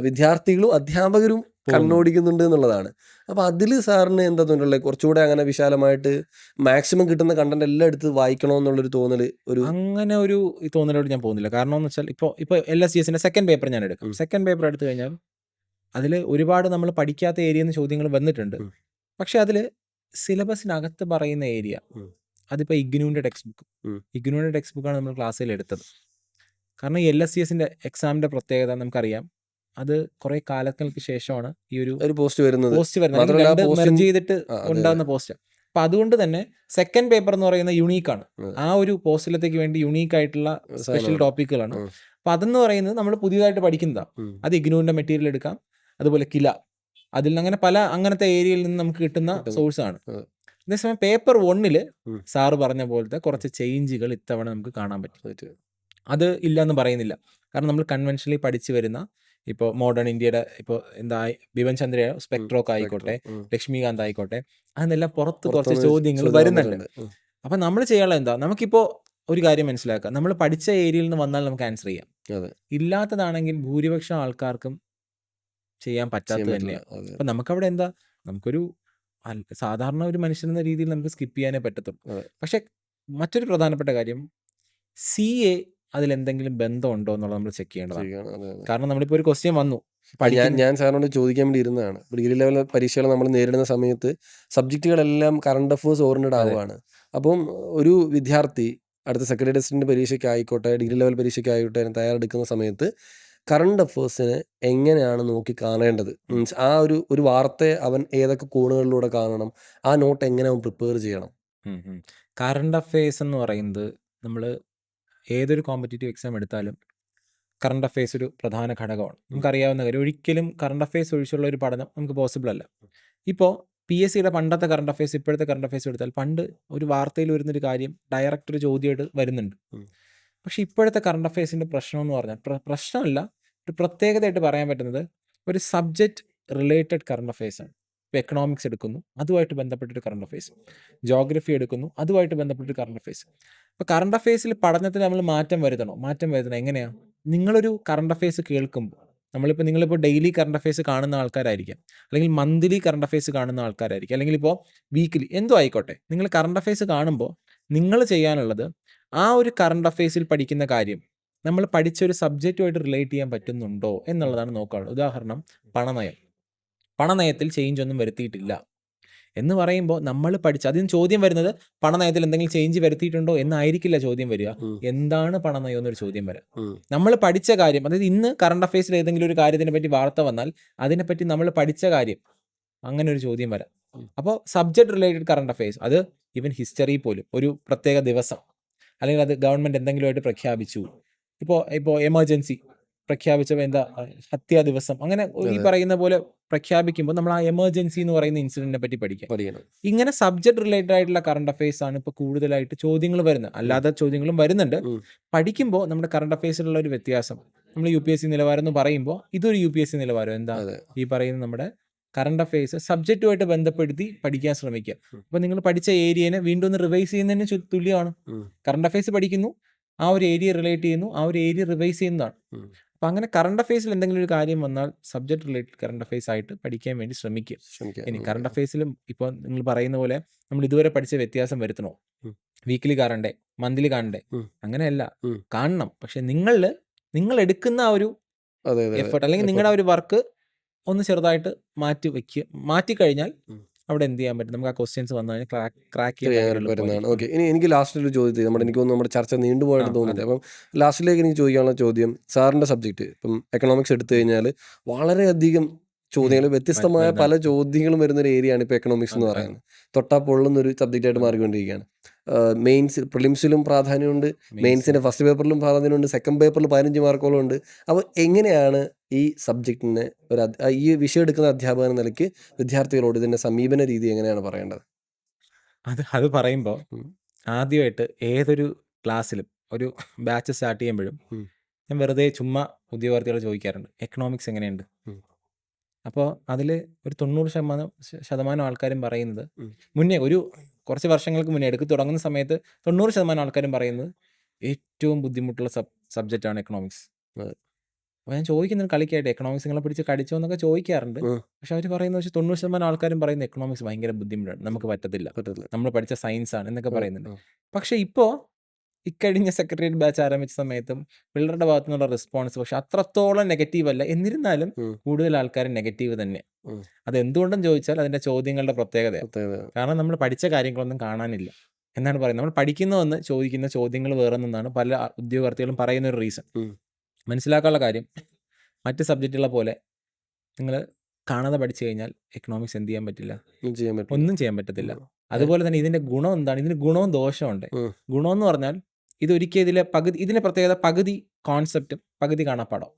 വിദ്യാർത്ഥികളും അധ്യാപകരും കണ്ണോടിക്കുന്നുണ്ട് എന്നുള്ളതാണ്. അപ്പോൾ അതിൽ സാറിന് എന്താ തോന്നുന്നുള്ളത്? കുറച്ചുകൂടെ അങ്ങനെ വിശാലമായിട്ട് മാക്സിമം കിട്ടുന്ന കണ്ടന്റ് എല്ലാം എടുത്ത് വായിക്കണമെന്നുള്ളൊരു തോന്നൽ ഒരു അങ്ങനെ ഒരു തോന്നലോട് ഞാൻ പോകുന്നില്ല. കാരണം എന്ന് വെച്ചാൽ ഇപ്പോൾ ഇപ്പോൾ എൽ എസ് സി എസിന്റെ സെക്കൻഡ് പേപ്പർ ഞാൻ എടുക്കും. സെക്കൻഡ് പേപ്പർ എടുത്തു കഴിഞ്ഞാൽ അതിൽ ഒരുപാട് നമ്മൾ പഠിക്കാത്ത ഏരിയ എന്ന് ചോദ്യങ്ങൾ വന്നിട്ടുണ്ട്. പക്ഷെ അതിൽ സിലബസിനകത്ത് പറയുന്ന ഏരിയ. അതിപ്പോൾ ഇഗ്നുവിന്റെ ടെക്സ്റ്റ് ബുക്ക് ഉം. ഇഗ്നുവിന്റെ ടെക്സ്റ്റ് ബുക്കാണ് നമ്മൾ ക്ലാസ്സിൽ എടുത്തത്. കാരണം എൽ എസ് സി എസിന്റെ എക്സാമിന്റെ പ്രത്യേകത നമുക്കറിയാം. അത് കുറെ കാലങ്ങൾക്ക് ശേഷമാണ് ഈ ഒരു ഒരു പോസ്റ്റ് വരുന്നത്. പോസ്റ്റ് വരുന്നത്. മെർജ് ചെയ്തിട്ട് ഉണ്ടാകുന്ന പോസ്റ്റ്. അപ്പൊ അതുകൊണ്ട് തന്നെ സെക്കൻഡ് പേപ്പർ എന്ന് പറയുന്നത് യുണീക്കാണ് ആണ്. ആ ഒരു പോസ്റ്റിലത്തേക്ക് വേണ്ടി യുണീക്ക് ആയിട്ടുള്ള സ്പെഷ്യൽ ടോപ്പിക്കുകളാണ്. അപ്പൊ അതെന്ന് പറയുന്നത് നമ്മൾ പുതിയതായിട്ട് പഠിക്കുന്നതാ. ഉം. അത് ഇഗ്നോന്റെ മെറ്റീരിയൽ എടുക്കാം. അതുപോലെ കില. അതിൽ നിന്ന് അങ്ങനെ പല അങ്ങനത്തെ ഏരിയയിൽ നിന്ന് നമുക്ക് കിട്ടുന്ന സോഴ്സ് ആണ്. അതേസമയം പേപ്പർ വണ്ണിൽ. സാറ് പറഞ്ഞ പോലത്തെ കുറച്ച് ചേഞ്ചുകൾ ഇത്തവണ നമുക്ക് കാണാൻ പറ്റും. അത് ഇല്ല എന്ന് പറയുന്നില്ല. കാരണം നമ്മൾ കൺവെൻഷനലി പഠിച്ചു വരുന്ന ഇപ്പോൾ മോഡേൺ ഇന്ത്യയുടെ ഇപ്പോൾ എന്താ ബിവൻ ചന്ദ്രയോ സ്പെക്ട്രോക്ക് ആയിക്കോട്ടെ. ലക്ഷ്മികാന്ത് ആയിക്കോട്ടെ അതിനെല്ലാം പുറത്ത് കുറച്ച് ചോദ്യങ്ങൾ ചോദ്യം വരുന്നുണ്ട്. അപ്പം നമ്മൾ ചെയ്യാനുള്ള എന്താ നമുക്കിപ്പോൾ ഒരു കാര്യം മനസ്സിലാക്കാം നമ്മൾ പഠിച്ച ഏരിയയിൽ നിന്ന് വന്നാൽ നമുക്ക് ആൻസർ ചെയ്യാം. ഇല്ലാത്തതാണെങ്കിൽ ഭൂരിപക്ഷം ആൾക്കാർക്കും ചെയ്യാൻ പറ്റാത്ത പറ്റാത്തത്. തന്നെയാണ്. അപ്പം നമുക്കവിടെ എന്താ നമുക്കൊരു സാധാരണ ഒരു മനുഷ്യൻ എന്ന രീതിയിൽ നമുക്ക് സ്കിപ്പ് ചെയ്യാനേ പറ്റത്തുള്ളൂ. പക്ഷെ മറ്റൊരു പ്രധാനപ്പെട്ട കാര്യം സി എ അതിലെന്തെങ്കിലും ബന്ധമുണ്ടോ എന്നുള്ളത് നമ്മൾ ചെക്ക് ചെയ്യേണ്ടതാണ്. കാരണം നമ്മളിപ്പോൾ ഒരു ക്വസ്റ്റ്യൻ വന്നു. ഞാൻ ഞാൻ സാറിനോട് ചോദിക്കാൻ വേണ്ടി ഇരുന്നതാണ്. ഡിഗ്രി ലെവൽ പരീക്ഷകൾ നമ്മൾ നേരിടുന്ന സമയത്ത് സബ്ജക്റ്റുകളെല്ലാം കറണ്ട് അഫേഴ്സ് ഓറിയന്റഡ് അതെ. ആവുകയാണ്. അപ്പം ഒരു വിദ്യാർത്ഥി അടുത്ത സെക്രട്ടറി അസിസ്റ്റന്റ് പരീക്ഷയ്ക്കായിക്കോട്ടെ ഡിഗ്രി ലെവൽ പരീക്ഷയ്ക്കായിക്കോട്ടെ തയ്യാറെടുക്കുന്ന സമയത്ത് കറണ്ട് അഫേഴ്സിനെ എങ്ങനെയാണ് നോക്കി കാണേണ്ടത്? മീൻസ് ആ ഒരു ഒരു വാർത്തയെ അവൻ ഏതൊക്കെ കോണുകളിലൂടെ കാണണം? ആ നോട്ട് എങ്ങനെ അവൻ പ്രിപ്പയർ ചെയ്യണം? കറണ്ട് അഫേഴ്സ് എന്ന് പറയുന്നത് നമ്മൾ ഏതൊരു കോമ്പറ്റേറ്റീവ് എക്സാം എടുത്താലും കറണ്ട് അഫയേഴ്സ് ഒരു പ്രധാന ഘടകമാണ്. നമുക്കറിയാവുന്ന കാര്യം ഒരിക്കലും കറണ്ട് അഫയേഴ്സ് ഒഴിച്ചുള്ള ഒരു പഠനം നമുക്ക് പോസിബിൾ അല്ല. ഇപ്പോൾ പി എസ് സിയുടെ പണ്ടത്തെ കറണ്ട് അഫയേഴ്സ് ഇപ്പോഴത്തെ കറണ്ട് അഫയേഴ്സ് എടുത്താൽ പണ്ട് ഒരു വാർത്തയിൽ വരുന്നൊരു കാര്യം ഡയറക്റ്റ് ഒരു ചോദ്യമായിട്ട് വരുന്നുണ്ട്. പക്ഷേ ഇപ്പോഴത്തെ കറണ്ട് അഫയേഴ്സിന്റെ പ്രശ്നം എന്ന് പറഞ്ഞാൽ പ്രശ്നമല്ല ഒരു പ്രത്യേകതയായിട്ട് പറയാൻ പറ്റുന്നത് ഒരു സബ്ജക്റ്റ് റിലേറ്റഡ് കറണ്ട് അഫയേഴ്സ് ആണ്. ഇപ്പോൾ എക്കണോമിക്സ് എടുക്കുന്നു അതുമായിട്ട് ബന്ധപ്പെട്ടൊരു കറണ്ട് അഫയേഴ്സ് ജോഗ്രഫി എടുക്കുന്നു അതുമായിട്ട് ബന്ധപ്പെട്ടൊരു കറണ്ട് അഫയേഴ്സ് അപ്പോൾ കറണ്ട് അഫയേഴ്സിൽ പഠനത്തിൽ നമ്മൾ മാറ്റം വരുത്തണോ? മാറ്റം വരുത്തണം? എങ്ങനെയാണ് നിങ്ങളൊരു കറണ്ട് അഫയേഴ്സ് കേൾക്കുമ്പോൾ നമ്മളിപ്പോൾ നിങ്ങളിപ്പോൾ ഡെയിലി കറണ്ട് അഫയേഴ്സ് കാണുന്ന ആൾക്കാരായിരിക്കാം. അല്ലെങ്കിൽ മന്ത്ലി കറണ്ട് അഫയേഴ്സ് കാണുന്ന ആൾക്കാരായിരിക്കും. അല്ലെങ്കിൽ ഇപ്പോൾ വീക്കിലി എന്തോ ആയിക്കോട്ടെ. നിങ്ങൾ കറണ്ട് അഫയേഴ്സ് കാണുമ്പോൾ നിങ്ങൾ ചെയ്യാനുള്ളത് ആ ഒരു കറണ്ട് അഫയേഴ്സിൽ പഠിക്കുന്ന കാര്യം നമ്മൾ പഠിച്ച ഒരു സബ്ജക്റ്റുമായിട്ട് റിലേറ്റ് ചെയ്യാൻ പറ്റുന്നുണ്ടോ എന്നുള്ളതാണ് നോക്കാനുള്ളത്. ഉദാഹരണം പണനയം. പണനയത്തിൽ ചേഞ്ച് ഒന്നും വരുത്തിയിട്ടില്ല. എന്ന് പറയുമ്പോൾ നമ്മൾ പഠിച്ച അതിന് ചോദ്യം വരുന്നത് പണനയത്തിൽ എന്തെങ്കിലും ചേഞ്ച് വരുത്തിയിട്ടുണ്ടോ എന്നായിരിക്കില്ല ചോദ്യം വരിക. എന്താണ് പണനയം എന്നൊരു ചോദ്യം വരാം. നമ്മൾ പഠിച്ച കാര്യം അതായത് ഇന്ന് കറണ്ട് അഫയേഴ്സിൽ ഏതെങ്കിലും ഒരു കാര്യത്തിനെ പറ്റി വാർത്ത വന്നാൽ അതിനെപ്പറ്റി നമ്മൾ പഠിച്ച കാര്യം അങ്ങനെ ഒരു ചോദ്യം വരാം. അപ്പോൾ സബ്ജക്ട് റിലേറ്റഡ് കറണ്ട് അഫയേഴ്സ് അത് ഈവൻ ഹിസ്റ്ററി പോലും ഒരു പ്രത്യേക ദിവസം അല്ലെങ്കിൽ അത് ഗവൺമെന്റ് എന്തെങ്കിലുമായിട്ട് പ്രഖ്യാപിച്ചു. ഇപ്പോൾ ഇപ്പോൾ എമർജൻസി പ്രഖ്യാപിച്ചപ്പോൾ എന്താ ഹത്യാ ദിവസം. അങ്ങനെ ഈ പറയുന്ന പോലെ പ്രഖ്യാപിക്കുമ്പോൾ നമ്മൾ ആ എമർജൻസി എന്ന് പറയുന്ന ഇൻസിഡന്റിനെ പറ്റി പഠിക്കാം. ഇങ്ങനെ സബ്ജക്ട് റിലേറ്റഡ് ആയിട്ടുള്ള കറണ്ട് അഫയേഴ്സ് ആണ് ഇപ്പോൾ കൂടുതലായിട്ട് ചോദ്യങ്ങൾ വരുന്നത്. അല്ലാതെ ചോദ്യങ്ങളും വരുന്നുണ്ട്. പഠിക്കുമ്പോൾ നമ്മുടെ കറണ്ട് അഫയേഴ്സിലുള്ള ഒരു വ്യത്യാസം. നമ്മൾ യു പി എസ് സി നിലവാരം എന്ന് പറയുമ്പോൾ ഇതൊരു യു പി എസ് സി നിലവാരം. എന്താ ഈ പറയുന്ന നമ്മുടെ കറണ്ട് അഫയേഴ്സ് സബ്ജക്റ്റുമായിട്ട് ബന്ധപ്പെടുത്തി പഠിക്കാൻ ശ്രമിക്കുക. അപ്പൊ നിങ്ങൾ പഠിച്ച ഏരിയനെ വീണ്ടും ഒന്ന് റിവൈസ് ചെയ്യുന്നതിന് തുല്യമാണ്. കറണ്ട് അഫയേഴ്സ് പഠിക്കുന്നു. ആ ഒരു ഏരിയ റിലേറ്റ് ചെയ്യുന്നു. ആ ഒരു ഏരിയ റിവൈസ് ചെയ്യുന്നതാണ്. അപ്പം അങ്ങനെ കറണ്ട് അഫയേഴ്സിൽ എന്തെങ്കിലും ഒരു കാര്യം വന്നാൽ സബ്ജക്ട് റിലേറ്റഡ് കറണ്ട് അഫയേഴ്സ് ആയിട്ട് പഠിക്കാൻ വേണ്ടി ശ്രമിക്കുക. ശ്രമിക്കാം ഇനി. കറണ്ട് അഫയേഴ്സിലും ഇപ്പോൾ നിങ്ങൾ പറയുന്ന പോലെ നമ്മൾ ഇതുവരെ പഠിച്ച വ്യത്യാസം വരുത്തണോ. വീക്കിലി കാണണ്ടേ മന്ത്ലി കാണണ്ടേ. അങ്ങനെയല്ല. കാണണം. പക്ഷെ നിങ്ങളിൽ നിങ്ങൾ എടുക്കുന്ന ആ ഒരു എഫേർട്ട് അല്ലെങ്കിൽ നിങ്ങളുടെ ആ ഒരു വർക്ക് ഒന്ന് ചെറുതായിട്ട് മാറ്റി വെക്കുക. മാറ്റി കഴിഞ്ഞാൽ. അവിടെ എന്ത് ചെയ്യാൻ പറ്റും? നമുക്ക് ആ ക്വസ്റ്റ്യൻസ് വന്നു കഴിഞ്ഞാൽ ക്രാക്ക് ചെയ്യാൻ വരുന്നതാണ്. ഓക്കെ. ഇനി എനിക്ക് ലാസ്റ്റിൽ ഒരു ചോദ്യം നമ്മുടെ എനിക്ക് തോന്നുന്നു നമ്മുടെ ചർച്ച നീണ്ടുപോയിട്ട് തോന്നുന്നില്ല അപ്പം ലാസ്റ്റിലേക്ക് എനിക്ക് ചോദിക്കാനുള്ള ചോദ്യം സാറിന്റെ സബ്ജക്റ്റ് ഇപ്പം എക്കണോമിക്സ് എടുത്തു കഴിഞ്ഞാൽ വളരെയധികം ചോദ്യങ്ങൾ വ്യത്യസ്തമായ. പല ചോദ്യങ്ങളും വരുന്ന ഒരു ഏരിയയാണ് ഇപ്പൊ ഇപ്പോൾ എക്കണോമിക്സ് എന്ന്. പറയുന്നത്. തൊട്ടാ പൊള്ളുന്ന ഒരു സബ്ജക്റ്റ് ആയിട്ട് മാറിക്കൊണ്ടിരിക്കുകയാണ്. മെയിൻസ് പ്രിലിംസിലും പ്രാധാന്യമുണ്ട്. മെയിൻസിന്റെ ഫസ്റ്റ് പേപ്പറിലും പ്രാധാന്യമുണ്ട്. സെക്കൻഡ് പേപ്പറിൽ പതിനഞ്ച് മാർക്കോളം ഉണ്ട്. അപ്പോൾ എങ്ങനെയാണ് ഈ സബ്ജക്റ്റിനെ ഒരു ഈ വിഷയം എടുക്കുന്ന അധ്യാപകൻ എന്ന നിലയ്ക്ക് വിദ്യാർത്ഥികളോട് ഇതിന്റെ സമീപന രീതി എങ്ങനെയാണ് പറയേണ്ടത്? അത് അത് പറയുമ്പോൾ ആദ്യമായിട്ട് ഏതൊരു ക്ലാസ്സിലും ഒരു ബാച്ച് സ്റ്റാർട്ട് ചെയ്യുമ്പോഴും ഞാൻ വെറുതെ ചുമ്മാ ഉദ്യോഗാർത്ഥികളെ ചോദിക്കാറുണ്ട്. എക്കണോമിക്സ് എങ്ങനെയുണ്ട്. അപ്പോൾ അതിൽ ഒരു തൊണ്ണൂറ് ശതമാനം ശതമാനം ആൾക്കാരും പറയുന്നത്. മുന്നേ ഒരു കുറച്ച് വർഷങ്ങൾക്ക് മുന്നേ എടുത്ത് തുടങ്ങുന്ന സമയത്ത് തൊണ്ണൂറ് ശതമാനം ആൾക്കാരും പറയുന്നത് ഏറ്റവും ബുദ്ധിമുട്ടുള്ള സബ് സബ്ജക്റ്റാണ് എക്കണോമിക്സ്. അപ്പോൾ ഞാൻ ചോദിക്കുന്നത് കളിക്കായിട്ട് എക്കണോമിക്സ് നിങ്ങളെ പിടിച്ച് കടിച്ചോ എന്നൊക്കെ ചോദിക്കാറുണ്ട്. പക്ഷെ അവർ പറയുന്ന വെച്ചാൽ തൊണ്ണൂറ് ശതമാനം ആൾക്കാരും പറയുന്ന എക്കണോമിക്സ് ഭയങ്കര ബുദ്ധിമുട്ടാണ് നമുക്ക് പറ്റത്തില്ല നമ്മൾ പഠിച്ച സയൻസ് ആണ് എന്നൊക്കെ പറയുന്നുണ്ട്. പക്ഷെ ഇപ്പോൾ ഇക്കഴിഞ്ഞ സെക്രട്ടേറിയറ്റ് ബാച്ച് ആരംഭിച്ച സമയത്തും പിള്ളേരുടെ ഭാഗത്തു നിന്നുള്ള റെസ്പോൺസ് പക്ഷെ അത്രത്തോളം നെഗറ്റീവ് അല്ല. എന്നിരുന്നാലും കൂടുതൽ ആൾക്കാർ നെഗറ്റീവ് തന്നെ. അത് എന്തുകൊണ്ടെന്ന് ചോദിച്ചാൽ അതിന്റെ ചോദ്യങ്ങളുടെ പ്രത്യേകത. കാരണം നമ്മൾ പഠിച്ച കാര്യങ്ങളൊന്നും കാണാനില്ല. എന്നാണ് പറയുന്നത്. നമ്മൾ പഠിക്കുന്നതെന്ന് ചോദിക്കുന്ന ചോദ്യങ്ങൾ വേറെ നിന്നാണ് പല ഉദ്യോഗാർത്ഥികളും പറയുന്ന ഒരു റീസൺ മനസ്സിലാക്കാനുള്ള കാര്യം മറ്റ് സബ്ജക്റ്റുകളെ പോലെ നിങ്ങൾ കാണാതെ പഠിച്ചു കഴിഞ്ഞാൽ എക്കണോമിക്സ് എന്ത് ചെയ്യാൻ പറ്റില്ല? ഒന്നും ചെയ്യാൻ പറ്റത്തില്ല. അതുപോലെ തന്നെ ഇതിന്റെ ഗുണം എന്താണ്? ഇതിന് ഗുണവും ദോഷവും ഉണ്ട് ഉം. ഗുണം എന്ന് പറഞ്ഞാൽ ഇതൊരിക്കൽ ഇതിലെ പകുതി ഇതിന്റെ പ്രത്യേകത പകുതി കോൺസെപ്റ്റും പകുതി കാണാപ്പാടോ.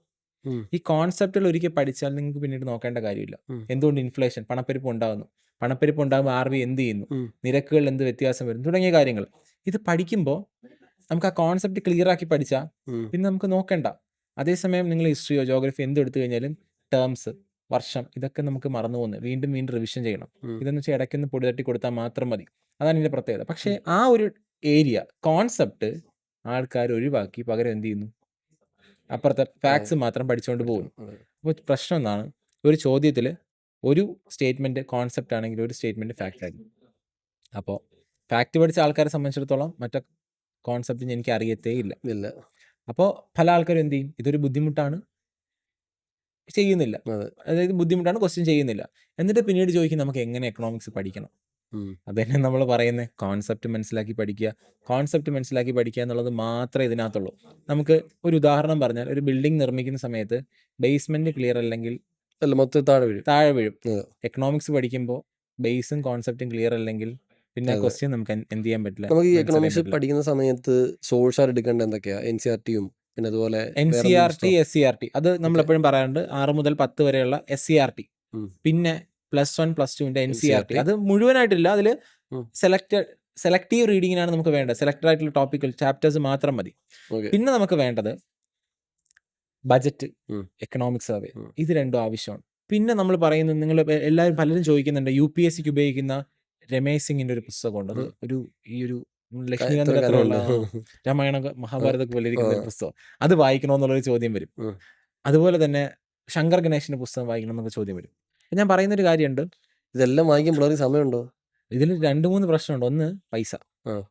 ഈ കോൺസെപ്റ്റുകൾ ഒരിക്കൽ പഠിച്ചാൽ നിങ്ങൾക്ക് പിന്നീട് നോക്കേണ്ട കാര്യമില്ല. എന്തുകൊണ്ട് ഇൻഫ്ലേഷൻ പണപ്പെരുപ്പ് ഉണ്ടാകുന്നു. പണപ്പെരുപ്പ് ഉണ്ടാകുമ്പോൾ ആർ ബി എന്ത് ചെയ്യുന്നു. നിരക്കുകളിൽ എന്ത് വ്യത്യാസം വരുന്നു? തുടങ്ങിയ കാര്യങ്ങൾ. ഇത് പഠിക്കുമ്പോൾ നമുക്ക് ആ കോൺസെപ്റ്റ് ക്ലിയർ ആക്കി പഠിച്ചാൽ പിന്നെ നമുക്ക് നോക്കേണ്ട. അതേസമയം നിങ്ങൾ ഹിസ്റ്ററിയോ ജോഗ്രഫി എന്ത് എടുത്തു കഴിഞ്ഞാലും ടേംസ് വർഷം ഇതൊക്കെ നമുക്ക് മറന്നു പോകുന്നത് വീണ്ടും വീണ്ടും റിവിഷൻ ചെയ്യണം. ഇതെന്ന് വെച്ചാൽ ഇടയ്ക്കൊന്ന് പൊടി തട്ടി കൊടുത്താൽ മാത്രം മതി. അതാണ് ഇതിന്റെ പ്രത്യേകത. പക്ഷേ ആ ഒരു ഏരിയ കോൺസെപ്റ്റ് ആൾക്കാർ ഒഴിവാക്കി പകരം എന്ത് ചെയ്യുന്നു? അപ്പുറത്തെ ഫാക്ട്സ് മാത്രം പഠിച്ചുകൊണ്ട് പോകുന്നു. അപ്പോൾ പ്രശ്നം എന്താണ്? ഒരു ചോദ്യത്തിൽ ഒരു സ്റ്റേറ്റ്മെന്റ് കോൺസെപ്റ്റ് ആണെങ്കിൽ ഒരു സ്റ്റേറ്റ്മെന്റ് ഫാക്റ്റ് ആയിരിക്കും. അപ്പോൾ ഫാക്റ്റ് പഠിച്ച ആൾക്കാരെ സംബന്ധിച്ചിടത്തോളം മറ്റേ കോൺസെപ്റ്റ് എനിക്ക് അറിയത്തേ ഇല്ല. ഇല്ല. അപ്പോൾ പല ആൾക്കാരും എന്ത് ചെയ്യും? ഇതൊരു ബുദ്ധിമുട്ടാണ്. ചെയ്യുന്നില്ല. അതായത് ബുദ്ധിമുട്ടാണ് ക്വസ്റ്റ്യൻ ചെയ്യുന്നില്ല. എന്നിട്ട് പിന്നീട് ചോദിക്കും നമുക്ക് എങ്ങനെ എക്കണോമിക്സ് പഠിക്കണം. അതന്നെ നമ്മൾ പറയുന്നത് കോൺസെപ്റ്റ് മനസ്സിലാക്കി പഠിക്കുക. കോൺസെപ്റ്റ് മനസ്സിലാക്കി പഠിക്കുക എന്നുള്ളത് മാത്രമേ ഇതിനകത്തുള്ളൂ. നമുക്ക് ഒരു ഉദാഹരണം പറഞ്ഞാൽ ഒരു ബിൽഡിംഗ് നിർമ്മിക്കുന്ന സമയത്ത് ബേസ്മെന്റ് ക്ലിയർ അല്ലെങ്കിൽ അല്ല മൊത്തം താഴെ വീഴും. താഴെ വീഴും. എക്കണോമിക്സ് പഠിക്കുമ്പോൾ ബേസും കോൺസെപ്റ്റും ക്ലിയർ അല്ലെങ്കിൽ പിന്നെ. ക്വസ്റ്റ്യൻ നമുക്ക് എന്ത് ചെയ്യാൻ പറ്റില്ല? നമുക്ക് ഈ എക്കണോമിക്സ് പഠിക്കുന്ന സമയത്ത് സോഴ്സ് ആർ എടുക്കേണ്ട എന്തൊക്കെയാ? എൻ സി ആർ ടിയും പിന്നെ അതുപോലെ N C R T S C R T അത് നമ്മൾ എപ്പോഴും പറയാറുണ്ട് ആറ് മുതൽ പത്ത് വരെയുള്ള എസ് സി ആർ ടി പിന്നെ പ്ലസ് വൺ പ്ലസ് ടുവിന്റെ എൻ സി ആർ ടി. അത് മുഴുവനായിട്ടില്ല. അതിൽ. സെലക്ട് സെലക്റ്റീവ് റീഡിങ്ങിനാണ് നമുക്ക് വേണ്ടത്. സെലക്ടഡ് ആയിട്ടുള്ള ടോപ്പിക്കൽ ചാപ്റ്റേഴ്സ് മാത്രം മതി. പിന്നെ നമുക്ക് വേണ്ടത് ബജറ്റ്. Economic survey. ഇത് രണ്ടും ആവശ്യമാണ്. പിന്നെ നമ്മൾ പറയുന്നത് നിങ്ങൾ എല്ലാവരും പലരും ചോദിക്കുന്നുണ്ട് യു പി എസ് സിക്ക് ഉപയോഗിക്കുന്ന രമേശ് സിംഗിന്റെ ഒരു പുസ്തകമുണ്ട്. അത് ഒരു ഈ ഒരു കാലം രാമായണ മഹാഭാരത പോലെ ഇരിക്കുന്ന ഒരു പുസ്തകം. അത് വായിക്കണമെന്നുള്ളൊരു ചോദ്യം വരും. അതുപോലെ തന്നെ ശങ്കർ ഗണേശിന്റെ പുസ്തകം വായിക്കണം എന്നൊക്കെ ചോദ്യം വരും. ഞാൻ പറയുന്ന ഒരു കാര്യമുണ്ട് ഇതെല്ലാം വാങ്ങിക്കാൻ പിള്ളേർക്ക് സമയമുണ്ടോ? ഇതിൽ രണ്ട് മൂന്ന് പ്രശ്നമുണ്ട്. ഒന്ന് പൈസ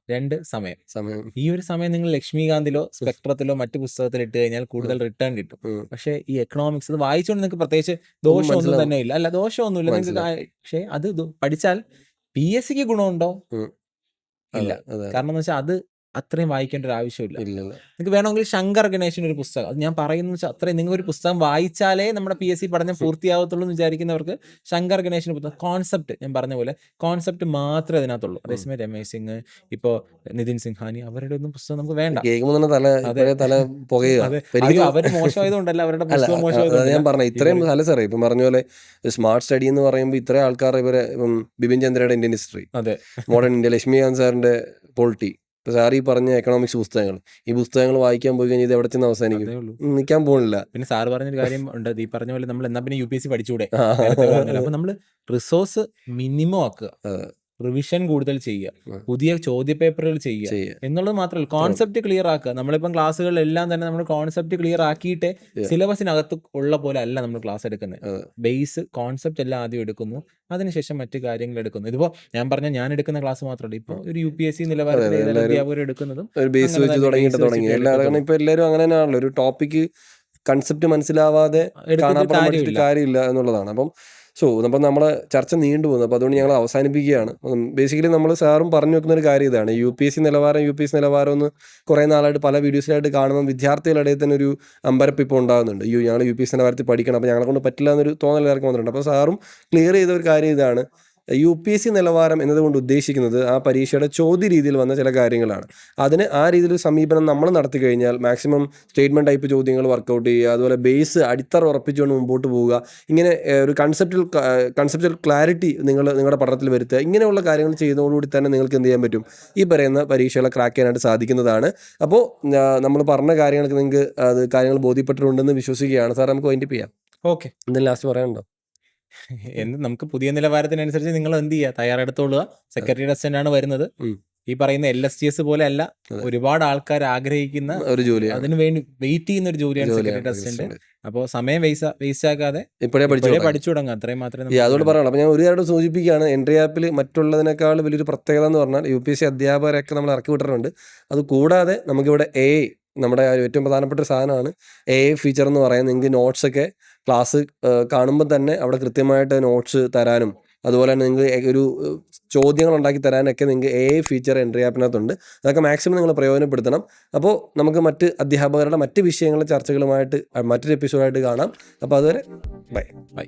രണ്ട് സമയം. സമയം. ഈ ഒരു സമയം നിങ്ങൾ ലക്ഷ്മികാന്തിലോ സ്പെക്ട്രത്തിലോ മറ്റു പുസ്തകത്തിൽ ഇട്ട് കഴിഞ്ഞാൽ കൂടുതൽ റിട്ടേൺ കിട്ടും. പക്ഷേ ഈ എക്കണോമിക്സ് അത് വായിച്ചുകൊണ്ട് നിങ്ങൾക്ക് പ്രത്യേകിച്ച് ദോഷമൊന്നും. തന്നെ ഇല്ല. അല്ല ദോഷമൊന്നുമില്ല. നിങ്ങൾക്ക് പക്ഷേ അത് പഠിച്ചാൽ പി എസ് സിക്ക് ഗുണമുണ്ടോ? ഇല്ല. കാരണം എന്ന് വെച്ചാൽ അത് അത്രയും വായിക്കേണ്ട ഒരു ആവശ്യമില്ല. നിങ്ങൾക്ക് വേണമെങ്കിൽ ശങ്കർ ഗണേശൻ ഒരു പുസ്തകം. അത് ഞാൻ പറയുന്നത് അത്രയും നിങ്ങൾ ഒരു പുസ്തകം വായിച്ചാലേ നമ്മുടെ പി എസ് സി പഠനം പൂർത്തിയാവത്തുള്ളൂ എന്ന് വിചാരിക്കുന്നവർക്ക് ശങ്കർ ഗണേശൻ പുസ്തകം കോൺസെപ്റ്റ് ഞാൻ പറഞ്ഞ പോലെ കോൺസെപ്റ്റ് മാത്രമേ അതിനകത്തുള്ളൂ. അതേസമയം രമേശ് സിംഗ് ഇപ്പോൾ നിതിൻ സിംഹാനി അവരുടെ ഒന്നും പുസ്തകം നമുക്ക് വേണ്ട. അവർ മോശമായതുകൊണ്ടല്ല അവരുടെ പുസ്തകം മോശമായത് ഞാൻ പറഞ്ഞ ഇത്രയും അല്ല സാറേ ഇപ്പം പറഞ്ഞ പോലെ സ്മാർട്ട് സ്റ്റഡി എന്ന് പറയുമ്പോൾ ഇത്രയും ആൾക്കാർ ഇവരെ ഇപ്പം ബിപിൻ ചന്ദ്രയുടെ ഇന്ത്യൻ ഹിസ്റ്ററി അതെ. മോഡേൺ ഇന്ത്യ ലക്ഷ്മികാന്ത് സാറിന്റെ പൊളിറ്റി ഇപ്പൊ സാർ ഈ പറഞ്ഞ എക്കണോമിക്സ് പുസ്തകങ്ങൾ ഈ പുസ്തകങ്ങൾ വായിക്കാൻ പോയി കഴിഞ്ഞാൽ ഇത് എവിടെ ചെന്ന് അവസാനിക്കും? നിൽക്കാൻ പോകുന്നില്ല പിന്നെ സാർ പറഞ്ഞൊരു കാര്യം ഉണ്ട് ഈ പറഞ്ഞ പോലെ നമ്മൾ എന്നാ പിന്നെ യു പി എസ് സി പഠിച്ചുകൂടെ. അപ്പൊ നമ്മൾ റിസോഴ്സ് മിനിമം ആക്കുക. റിവിഷൻ കൂടുതൽ ചെയ്യുക. പുതിയ ചോദ്യപേപ്പറുകൾ ചെയ്യുക. ചെയ്യുക. എന്നുള്ളത് മാത്രമല്ല കോൺസെപ്റ്റ് ക്ലിയർ ആക്കുക. നമ്മളിപ്പം ക്ലാസ്സുകളിലെല്ലാം തന്നെ നമ്മൾ കോൺസെപ്റ്റ് ക്ലിയർ ആക്കിയിട്ട് സിലബസിനകത്ത് ഉള്ള പോലെ അല്ല നമ്മൾ ക്ലാസ് എടുക്കുന്നത്. ബേസ് കോൺസെപ്റ്റ് എല്ലാം ആദ്യം എടുക്കുന്നു. അതിനുശേഷം മറ്റു കാര്യങ്ങൾ എടുക്കുന്നു. ഇതിപ്പോ ഞാൻ പറഞ്ഞ ഞാൻ എടുക്കുന്ന ക്ലാസ് മാത്രമല്ല. ഇപ്പൊ ഒരു യു പി എസ് സി നിലവാരത്തിൽ അധ്യാപകർ എടുക്കുന്നതും ബേസ് വെച്ച് തുടങ്ങിയിട്ട് തുടങ്ങി. വെച്ചിട്ട് എല്ലാവരും കാരണം ഇപ്പൊ എല്ലാവരും അങ്ങനെ തന്നെയാണല്ലോ ഒരു ടോപ്പിക്ക് കൺസെപ്റ്റ് മനസ്സിലാവാതെ കാര്യമില്ല എന്നുള്ളതാണ്. അപ്പം സോ അപ്പം നമ്മളെ ചർച്ച നീണ്ടു പോകുന്നു. അപ്പോൾ അതുകൊണ്ട് ഞങ്ങൾ അവസാനിപ്പിക്കുകയാണ്. ബേസിക്കലി നമ്മൾ സാറും പറഞ്ഞു വെക്കുന്ന ഒരു കാര്യം ഇതാണ്. യു പി എസ് സി നിലവാരം യു പി എസ് നിലവാരം ഒന്ന് കുറേ നാളായിട്ട് പല വീഡിയോസിലായിട്ട് കാണുമ്പോൾ വിദ്യാർത്ഥികളുടെ തന്നെ ഒരു അമ്പരപ്പ് ഇപ്പോൾ ഉണ്ടാകുന്നുണ്ട്. യു ഞങ്ങൾ യു പി എസ് നിലവാരത്തിൽ പഠിക്കണം. അപ്പോൾ ഞങ്ങളെ കൊണ്ട് പറ്റില്ല എന്നൊരു തോന്നൽ ഇറക്കി വന്നിട്ടുണ്ട്. അപ്പോൾ സാറും ക്ലിയർ ചെയ്ത ഒരു കാര്യം ഇതാണ്. യു പി എസ് സി നിലവാരം എന്നതുകൊണ്ട് ഉദ്ദേശിക്കുന്നത് ആ പരീക്ഷയുടെ ചോദ്യ രീതിയിൽ വന്ന ചില കാര്യങ്ങളാണ്. അതിന് ആ രീതിയിൽ സമീപനം നമ്മൾ നടത്തി കഴിഞ്ഞാൽ മാക്സിമം സ്റ്റേറ്റ്മെന്റ് ടൈപ്പ് ചോദ്യങ്ങൾ വർക്കൗട്ട് ചെയ്യുക അതുപോലെ ബേസ് അടിത്തറ ഉറപ്പിച്ചുകൊണ്ട് മുമ്പോട്ട് പോവുക ഇങ്ങനെ ഒരു കൺസെപ്റ്റൽ കൺസെപ്റ്റൽ ക്ലാരിറ്റി നിങ്ങൾ നിങ്ങളുടെ പഠനത്തിൽ വരുത്തുക ഇങ്ങനെയുള്ള കാര്യങ്ങൾ ചെയ്യുന്നതോടുകൂടി തന്നെ നിങ്ങൾക്ക് എന്ത് ചെയ്യാൻ പറ്റും? ഈ പറയുന്ന പരീക്ഷകളെ ക്രാക്ക് ചെയ്യാനായിട്ട് സാധിക്കുന്നതാണ്. അപ്പോൾ നമ്മൾ പറഞ്ഞ കാര്യങ്ങൾക്ക് നിങ്ങൾക്ക് അത് കാര്യങ്ങൾ ബോധ്യപ്പെട്ടിട്ടുണ്ടെന്ന് വിശ്വസിക്കുകയാണ്. സാർ നമുക്ക് വൈൻഡപ്പ് ചെയ്യാം. ഓക്കെ എന്തെങ്കിലും ലാസ്റ്റ് പറയാനുണ്ടോ? എന്ത് നമുക്ക് പുതിയ നിലവാരത്തിനനുസരിച്ച് നിങ്ങൾ എന്ത് ചെയ്യുക? തയ്യാറെടുത്തോളുക. സെക്രട്ടറി അസിസ്റ്റന്റ് ആണ് വരുന്നത്. ഈ പറയുന്ന എൽ എസ് ടി എസ് പോലെ അല്ല ഒരുപാട് ആൾക്കാർ ആഗ്രഹിക്കുന്ന ഒരു ജോലി അതിന് വേണ്ടി വെയിറ്റ് ചെയ്യുന്ന ഒരു ജോലിയാണ് സെക്രട്ടറി അസിസ്റ്റന്റ്. അപ്പോൾ സമയം വേസ്റ്റ് വേസ്റ്റ് ആക്കാതെ ഇപ്പോഴേ പഠിച്ചു തുടങ്ങാം. അത്രയും മാത്രമേ അതോട്. പറയണം അപ്പോൾ ഞാൻ ഒരു കാര്യം സൂചിപ്പിക്കുകയാണ്. എൻട്രി ആപ്പിൽ മറ്റുള്ളതിനേക്കാൾ വലിയൊരു പ്രത്യേകത എന്ന് പറഞ്ഞാൽ യു പി എസ് സി അധ്യാപകരൊക്കെ നമ്മൾ ഇറക്കി വിട്ടിട്ടുണ്ട്. അത് കൂടാതെ നമുക്കിവിടെ എ നമ്മുടെ ഏറ്റവും പ്രധാനപ്പെട്ട ഒരു സാധനമാണ് എ ഫീച്ചർ എന്ന് പറയുന്നത്. നിങ്ങൾക്ക് നോട്ട്സ് ഒക്കെ ക്ലാസ് കാണുമ്പോൾ തന്നെ അവിടെ കൃത്യമായിട്ട് നോട്ട്സ് തരാനും അതുപോലെ തന്നെ നിങ്ങൾക്ക് ഒരു ചോദ്യങ്ങൾ ഉണ്ടാക്കി തരാനൊക്കെ നിങ്ങൾക്ക് എ ഫീച്ചർ എൻട്രി ആപ്പിനകത്തുണ്ട് അതൊക്കെ മാക്സിമം നിങ്ങൾ പ്രയോജനപ്പെടുത്തണം. അപ്പോൾ നമുക്ക് മറ്റ് അധ്യാപകരുടെ മറ്റ് വിഷയങ്ങളെ ചർച്ചകളുമായിട്ട് മറ്റൊരു എപ്പിസോഡായിട്ട് കാണാം. അപ്പോൾ അതുവരെ ബൈ. ബൈ.